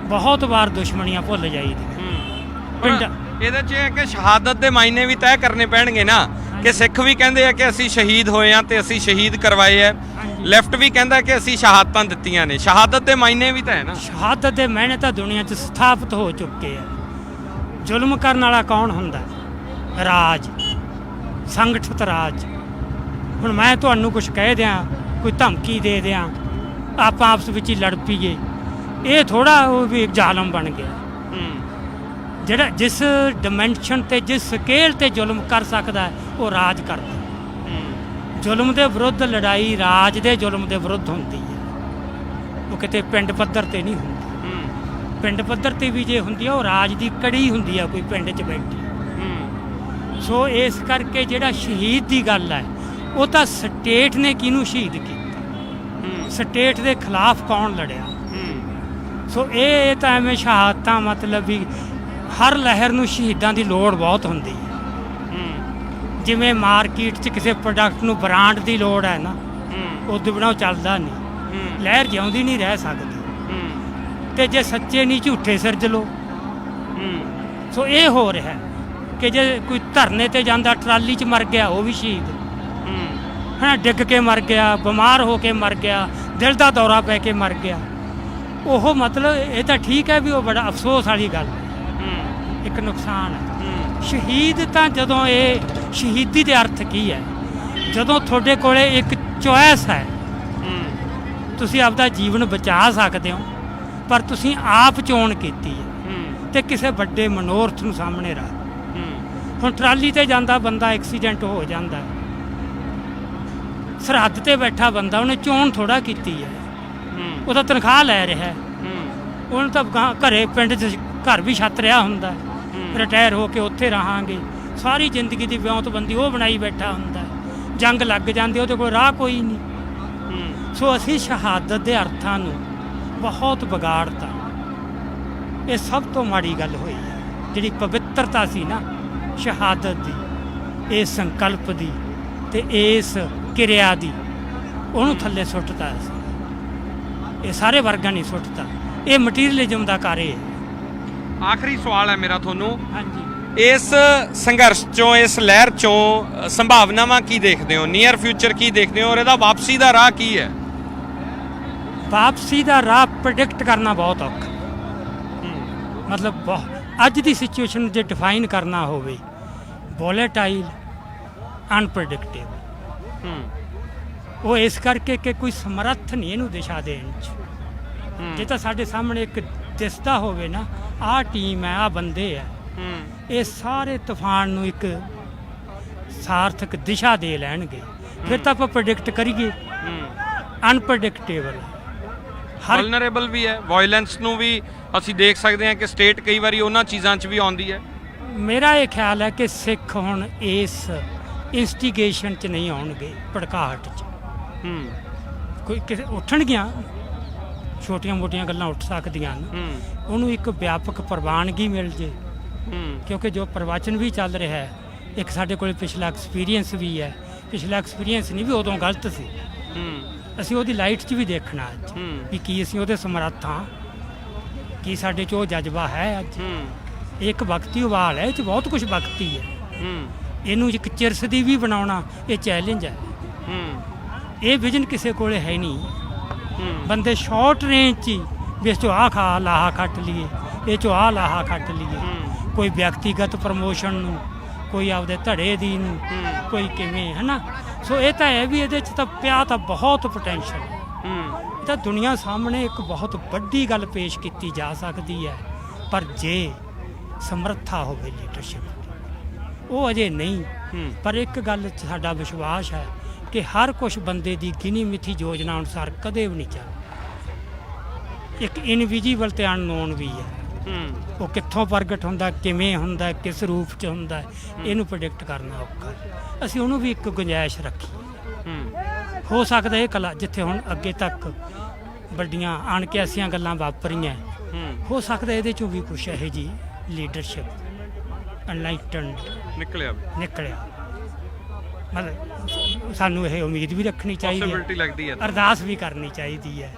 ਬਹੁਤ ਵਾਰ ਦੁਸ਼ਮਣੀਆਂ ਭੁੱਲ ਜਾਈਦੀਆਂ। ਹੂੰ। ਪਿੰਡ- ਇਹਦੇ 'ਚ ਇਹ ਕਿ ਸ਼ਹਾਦਤ ਦੇ ਮਾਇਨੇ ਵੀ ਤੈਅ ਕਰਨੇ ਪੈਣਗੇ ਨਾ ਕਿ ਸਿੱਖ ਵੀ ਕਹਿੰਦੇ ਆ ਕਿ ਅਸੀਂ ਸ਼ਹੀਦ ਹੋਏ ਆ ਤੇ ਅਸੀਂ ਸ਼ਹੀਦ ਕਰਵਾਏ ਆ ਲੈਫਟ ਵੀ ਕਹਿੰਦਾ ਕਿ ਅਸੀਂ ਸ਼ਹਾਦਤਾਂ ਦਿੱਤੀਆਂ ਨੇ। ਸ਼ਹਾਦਤ ਦੇ ਮਾਇਨੇ ਵੀ ਤਾਂ ਹੈ ਨਾ। ਸ਼ਹਾਦਤ ਦੇ ਮਹਿਨੇ ਤਾਂ ਦੁਨੀਆ 'ਚ ਸਥਾਪਿਤ ਹੋ ਚੁੱਕੇ ਆ। ਜ਼ੁਲਮ ਕਰਨ ਵਾਲਾ ਕੌਣ ਹੁੰਦਾ? ਰਾਜ। ਸੰਗਠਿਤ ਰਾਜ। ਹੁਣ ਮੈਂ ਤੁਹਾਨੂੰ ਕੁਝ ਕਹਿ ਦਿਆਂ ਕੋਈ ਧਮਕੀ ਦੇ ਦਿਆਂ ਆਪਾਂ ਆਪਸ ਵਿੱਚ ਹੀ ਲੜ ਪਈਏ। ਇਹ ਥੋੜਾ ਉਹ ਵੀ ਇੱਕ ਜ਼ਾਲਮ ਬਣ ਗਿਆ। ਜਿਹੜਾ ਜਿਸ ਡਿਮੈਂਸ਼ਨ ਤੇ ਜਿਸ ਸਕੇਲ ਤੇ ਜ਼ੁਲਮ ਕਰ ਸਕਦਾ ਉਹ ਰਾਜ ਕਰਦਾ ਜ਼ੁਲਮ ਦੇ ਵਿਰੁੱਧ ਲੜਾਈ ਰਾਜ ਦੇ ਜ਼ੁਲਮ ਦੇ ਵਿਰੁੱਧ ਹੁੰਦੀ ਹੈ। ਉਹ ਕਿਤੇ ਪਿੰਡ ਪੱਧਰ ਤੇ ਨਹੀਂ ਹੁੰਦੀ। ਪਿੰਡ ਪੱਧਰ ਤੇ ਵੀ ਜੇ ਹੁੰਦੀ ਆ ਉਹ ਰਾਜ ਦੀ ਕੜੀ ਹੁੰਦੀ ਆ ਕੋਈ ਪਿੰਡ 'ਚ ਬੈਠੀ। ਸੋ ਇਸ ਕਰਕੇ ਜਿਹੜਾ ਸ਼ਹੀਦ ਦੀ ਗੱਲ ਹੈ ਉਹ ਤਾਂ ਸਟੇਟ ਨੇ ਕਿਹਨੂੰ ਸ਼ਹੀਦ ਕੀਤਾ? ਸਟੇਟ ਦੇ ਖਿਲਾਫ ਕੌਣ ਲੜਿਆ? ਸੋ ਇਹ ਤਾਂ ਐਵੇਂ ਸ਼ਹਾਦਤਾਂ ਮਤਲਬ ਵੀ ਹਰ ਲਹਿਰ ਨੂੰ ਸ਼ਹੀਦਾਂ ਦੀ ਲੋੜ ਬਹੁਤ ਹੁੰਦੀ ਹੂੰ ਜਿਵੇਂ ਮਾਰਕੀਟ 'ਚ ਕਿਸੇ ਪ੍ਰੋਡਕਟ ਨੂੰ ਬ੍ਰਾਂਡ ਦੀ ਲੋੜ ਹੈ ਨਾ ਹੂੰ। ਉਦੋਂ ਬਿਨਾਂ ਉਹ ਚੱਲਦਾ ਨਹੀਂ। ਹੂੰ। ਲਹਿਰ ਜਿਉਂਦੀ ਨਹੀਂ ਰਹਿ ਸਕਦੀ। ਹੂੰ। ਤੇ ਜੇ ਸੱਚੇ ਨਹੀਂ ਝੂਠੇ ਸਿਰਜ ਲੋ ਹੂੰ। ਸੋ ਇਹ ਹੋ ਰਿਹਾ ਕਿ ਜੇ ਕੋਈ ਧਰਨੇ ਤੇ ਜਾਂਦਾ ਟਰਾਲੀ 'ਚ ਮਰ ਗਿਆ ਉਹ ਵੀ ਸ਼ਹੀਦ। ਹੂੰ। ਹਾਂ ਡਿੱਗ ਕੇ ਮਰ ਗਿਆ ਬਿਮਾਰ ਹੋ ਕੇ ਮਰ ਗਿਆ ਦਿਲ ਦਾ ਦੌਰਾ ਪੈ ਕੇ ਮਰ ਗਿਆ। ਉਹ ਮਤਲਬ ਇਹ ਤਾਂ ਠੀਕ ਹੈ ਵੀ ਉਹ ਬੜਾ ਅਫਸੋਸ ਵਾਲੀ ਗੱਲ ਇੱਕ ਨੁਕਸਾਨ ਹੂੰ। ਸ਼ਹੀਦ ਤਾਂ ਜਦੋਂ ਇਹ ਸ਼ਹੀਦੀ ਦੇ ਅਰਥ ਕੀ ਹੈ? ਜਦੋਂ ਤੁਹਾਡੇ ਕੋਲੇ ਇੱਕ ਚੋਇਸ ਹੈ, ਤੁਸੀਂ ਆਪਦਾ ਜੀਵਨ ਬਚਾ ਸਕਦੇ ਹੋ, ਪਰ ਤੁਸੀਂ ਆਪ ਚੋਣ ਕੀਤੀ ਹੈ ਹੂੰ ਤੇ ਕਿਸੇ ਵੱਡੇ ਮਨੋਰਥ ਨੂੰ ਸਾਹਮਣੇ ਰੱਖ। ਹੁਣ ਟਰਾਲੀ ਤੇ ਜਾਂਦਾ ਬੰਦਾ, ਐਕਸੀਡੈਂਟ ਹੋ ਜਾਂਦਾ। ਸਰਹੱਦ ਤੇ ਬੈਠਾ ਬੰਦਾ, ਉਹਨੇ ਚੋਣ ਥੋੜਾ ਕੀਤੀ ਹੈ। ਉਹਦਾ ਤਨਖਾਹ ਲੈ ਰਿਹਾ ਹੈ। ਉਹਨੂੰ ਤਾਂ ਘਰੇ ਪਿੰਡ 'ਚ ਘਰ ਵੀ ਛੱਤ ਰਿਹਾ ਹੁੰਦਾ। ਹੈ। ਰਿਟਾਇਰ ਹੋ ਕੇ ਉੱਥੇ ਰਹਾਂਗੇ। ਸਾਰੀ ਜ਼ਿੰਦਗੀ ਦੀ ਵਿਉਂਤਬੰਦੀ ਉਹ ਬਣਾਈ ਬੈਠਾ ਹੁੰਦਾ ਹੈ। ਜੰਗ ਲੱਗ ਜਾਂਦੀ ਉਹਦੇ ਕੋਲ ਰਾਹ ਕੋਈ ਨਹੀਂ। ਸੋ ਅਸੀਂ ਸ਼ਹਾਦਤ ਦੇ ਅਰਥਾਂ ਨੂੰ ਬਹੁਤ ਵਿਗਾੜਤਾ। ਇਹ ਸਭ ਤੋਂ ਮਾੜੀ ਗੱਲ ਹੋਈ ਹੈ। ਜਿਹੜੀ ਪਵਿੱਤਰਤਾ ਸੀ ਨਾ ਸ਼ਹਾਦਤ ਦੀ ਇਸ ਸੰਕਲਪ ਦੀ ਤੇ ਇਸ ਕਿਰਿਆ ਦੀ ਉਹਨੂੰ ਥੱਲੇ ਸੁੱਟਤਾ ਸੀ ਇਹ ਸਾਰੇ ਵਰਗਾਂ ਨਹੀਂ ਸੁੱਟਤਾ। ਇਹ ਮਟੀਰੀਅਲਿਜ਼ਮ ਦਾ ਕਾਰੇ ਹੈ। ਆਖਰੀ ਸਵਾਲ ਹੈ ਮੇਰਾ ਤੁਹਾਨੂੰ। ਹਾਂਜੀ। ਇਸ ਸੰਘਰਸ਼ ਚੋਂ ਇਸ ਲਹਿਰ ਚੋਂ ਸੰਭਾਵਨਾਵਾਂ ਕੀ ਦੇਖਦੇ ਹੋ? ਨੀਅਰ ਫਿਊਚਰ ਕੀ ਦੇਖਦੇ ਹੋ? ਔਰ ਇਹਦਾ ਵਾਪਸੀ ਦਾ ਰਾਹ ਕੀ ਹੈ? ਵਾਪਸੀ ਦਾ ਰਾਹ ਪ੍ਰੈਡਿਕਟ ਕਰਨਾ ਬਹੁਤ ਔਖਾ। ਮਤਲਬ ਅੱਜ ਦੀ ਸਿਚੁਏਸ਼ਨ ਜੇ ਡਿਫਾਈਨ ਕਰਨਾ ਹੋਵੇ ਵੋਲੇਟਾਈਲ ਅਨਪ੍ਰੈਡਿਕਟੇਬਲ ਹੂੰ। ਉਹ ਇਸ ਕਰਕੇ ਕਿ ਕੋਈ ਸਮਰੱਥ ਨਹੀਂ ਇਹਨੂੰ ਦਿਸ਼ਾ ਦੇਣ ਚ। ਜੇ ਤਾਂ ਸਾਡੇ ਸਾਹਮਣੇ ਇੱਕ ਦਿਸਦਾ ਹੋਵੇ ਨਾ ਆਹ ਟੀਮ ਹੈ ਆਹ ਬੰਦੇ ਹੈ। ਹੂੰ। ਇਹ ਸਾਰੇ ਤੂਫਾਨ ਨੂੰ ਇੱਕ ਸਾਰਥਕ ਦਿਸ਼ਾ ਦੇ ਲੈਣਗੇ। ਫਿਰ ਤਾਂ ਆਪਾਂ ਪ੍ਰੈਡਿਕਟ ਕਰੀਏ। ਅਨਪ੍ਰੈਡਿਕਟੇਬਲ ਹਰ ਵਲਨਰੇਬਲ ਵੀ ਹੈ। ਵਾਇਲੈਂਸ ਨੂੰ ਵੀ ਅਸੀਂ ਦੇਖ ਸਕਦੇ ਹਾਂ ਕਿ ਸਟੇਟ ਕਈ ਵਾਰੀ ਉਹਨਾਂ ਚੀਜ਼ਾਂ 'ਚ ਵੀ ਆਉਂਦੀ ਹੈ। ਮੇਰਾ ਇਹ ਖਿਆਲ ਹੈ ਕਿ ਸਿੱਖ ਹੁਣ ਇਸ ਇਨਸਟੀਗੇਸ਼ਨ ਚ ਨਹੀਂ ਆਉਣਗੇ ਭੜਕਾਹਟ ਚ। ਹੂੰ। ਕੋਈ ਕਿਸੇ ਉੱਠਣਗੀਆਂ? ਛੋਟੀਆਂ ਮੋਟੀਆਂ ਗੱਲਾਂ ਉੱਠ ਸਕਦੀਆਂ ਨੇ ਹੂੰ। ਉਹਨੂੰ ਇੱਕ ਵਿਆਪਕ ਪ੍ਰਵਾਨਗੀ ਮਿਲ ਜੇ। ਹੂੰ। ਕਿਉਂਕਿ ਜੋ ਪ੍ਰਵਚਨ ਵੀ ਚੱਲ ਰਿਹਾ ਹੈ ਇੱਕ ਸਾਡੇ ਕੋਲ ਪਿਛਲਾ ਐਕਸਪੀਰੀਅੰਸ ਵੀ ਹੈ। ਪਿਛਲਾ ਐਕਸਪੀਰੀਅੰਸ ਨਹੀਂ ਵੀ ਉਦੋਂ ਗਲਤ ਸੀ। ਹੂੰ। ਅਸੀਂ ਉਹਦੀ ਲਾਈਟ 'ਚ ਵੀ ਦੇਖਣਾ ਅੱਜ ਹੂੰ। ਵੀ ਕੀ ਅਸੀਂ ਉਹਦੇ ਸਮਰੱਥ ਹਾਂ। ਕੀ ਸਾਡੇ 'ਚ ਉਹ ਜਜ਼ਬਾ ਹੈ ਅੱਜ? ਹੂੰ। ਇਹ ਇੱਕ ਵਕਤੀ ਉਬਾਲ ਹੈ ਇਹ 'ਚ ਬਹੁਤ ਕੁਝ ਵਕਤੀ ਹੈ। ਹੂੰ। ਇਹਨੂੰ ਇੱਕ ਚਿਰਸਦੀ ਵੀ ਬਣਾਉਣਾ ਇਹ ਚੈਲੰਜ ਹੈ। ਹੂੰ। ਇਹ ਵਿਜ਼ਨ ਕਿਸੇ ਕੋਲੇ ਹੈ ਨਹੀਂ। ਬੰਦੇ ਸ਼ਾਰਟ ਰੇਂਜ 'ਚ ਹੀ ਵੀ ਇਸ ਚੋਂ ਆਹ ਖਾ ਲਾਹਾ ਕੱਟ ਲਈਏ ਇਹ ਚੋਂ ਆਹ ਲਾਹਾ ਕੱਟ ਲਈਏ। ਕੋਈ ਵਿਅਕਤੀਗਤ ਪ੍ਰਮੋਸ਼ਨ ਨੂੰ ਕੋਈ ਆਪਦੇ ਧੜੇ ਦੀ ਨੂੰ। ਕੋਈ ਕਿਵੇਂ ਹਨਾ? ਸੋ ਇਹ ਤਾਂ ਹੈ ਵੀ ਇਹਦੇ 'ਚ ਤਾਂ ਪਿਆ ਤਾਂ ਬਹੁਤ ਪੋਟੈਂਸ਼ੀਅਲ ਹੂੰ। ਤਾਂ ਦੁਨੀਆ ਸਾਹਮਣੇ ਇੱਕ ਬਹੁਤ ਵੱਡੀ ਗੱਲ ਪੇਸ਼ ਕੀਤੀ ਜਾ ਸਕਦੀ ਹੈ। ਪਰ ਜੇ ਸਮਰੱਥਾ ਹੋਵੇ ਲੀਡਰਸ਼ਿਪ ਉਹ ਅਜੇ ਨਹੀਂ। ਪਰ ਇੱਕ ਗੱਲ 'ਚ ਸਾਡਾ ਵਿਸ਼ਵਾਸ ਹੈ ਕਿ ਹਰ ਕੁਝ ਬੰਦੇ ਦੀ ਗਿਣੀ ਮਿਥੀ ਯੋਜਨਾ ਅਨੁਸਾਰ ਕਦੇ ਵੀ ਨਹੀਂ ਚੱਲਦਾ। ਇੱਕ ਇਨਵਿਜੀਬਲ ਤੇ ਅਨਨੋਨ ਵੀ ਹੈ। ਉਹ ਕਿੱਥੋਂ ਪ੍ਰਗਟ ਹੁੰਦਾ ਕਿਵੇਂ ਹੁੰਦਾ ਕਿਸ ਰੂਪ 'ਚ ਹੁੰਦਾ ਇਹਨੂੰ ਪ੍ਰੈਡਿਕਟ ਕਰਨਾ ਔਖਾ। ਅਸੀਂ ਉਹਨੂੰ ਵੀ ਇੱਕ ਗੁੰਜਾਇਸ਼ ਰੱਖੀ ਹੂੰ। ਸਕਦਾ ਇਹ ਕਲਾ ਜਿੱਥੇ ਹੁਣ ਅੱਗੇ ਤੱਕ ਵੱਡੀਆਂ ਅਣਕਿਆਸੀਆਂ ਗੱਲਾਂ ਵਾਪਰੀਆਂ ਹੂੰ। ਸਕਦਾ ਇਹਦੇ ਚੋਂ ਵੀ ਕੁਝ ਇਹੋ ਜੀ ਲੀਡਰਸ਼ਿਪ ਅਨਲਾਈਟਨਡ ਨਿਕਲਿਆ ਨਿਕਲਿਆ। ਮਤਲਬ ਸਾਨੂੰ ਇਹ ਉਮੀਦ ਵੀ ਰੱਖਣੀ ਚਾਹੀਦੀ ਪੋਸਿਬਿਲਿਟੀ ਹੈ ਲੱਗਦੀ ਹੈ ਅਰਦਾਸ ਵੀ ਕਰਨੀ ਚਾਹੀਦੀ ਹੈ।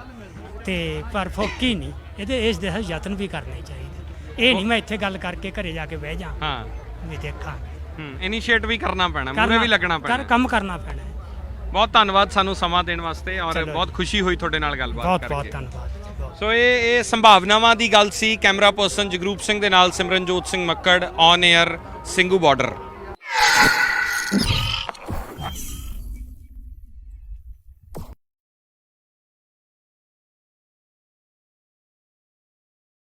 ਤੇ ਪਰ ਫੋਕੀ ਨਹੀਂ। ਇਹਦੇ ਇਸ ਦੇ ਯਤਨ ਵੀ ਕਰਨੇ ਚਾਹੀਦੇ। ਇਹ ਨਹੀਂ ਮੈਂ ਇੱਥੇ ਗੱਲ ਕਰਕੇ ਘਰੇ ਜਾ ਕੇ ਬਹਿ ਜਾ। ਹਾਂ। ਵੀ ਦੇਖਾਂ। ਹੂੰ ਇਨੀਸ਼ੀਏਟ ਵੀ ਕਰਨਾ ਪੈਣਾ ਮੂਰੇ ਵੀ ਲੱਗਣਾ ਕਰ ਪੈਣਾ ਕੰਮ ਕਰਨਾ ਪੈਣਾ। ਹੈ। ਬਹੁਤ ਧੰਨਵਾਦ ਸਾਨੂੰ ਸਮਾਂ ਦੇਣ ਵਾਸਤੇ ਔਰ ਚਲੋ। ਬਹੁਤ ਖੁਸ਼ੀ ਹੋਈ ਤੁਹਾਡੇ ਨਾਲ ਗੱਲਬਾਤ ਬਹੁਤ ਕਰਕੇ। ਬਹੁਤ ਧੰਨਵਾਦ ਜੀ, ਬਹੁਤ। ਸੋ ਇਹ ਇਹ ਸੰਭਾਵਨਾਵਾਂ ਦੀ ਗੱਲ ਸੀ। ਕੈਮਰਾ ਪਰਸਨ ਜਗਰੂਪ ਸਿੰਘ ਦੇ ਨਾਲ Simranjot Singh Makkar on air Singhu border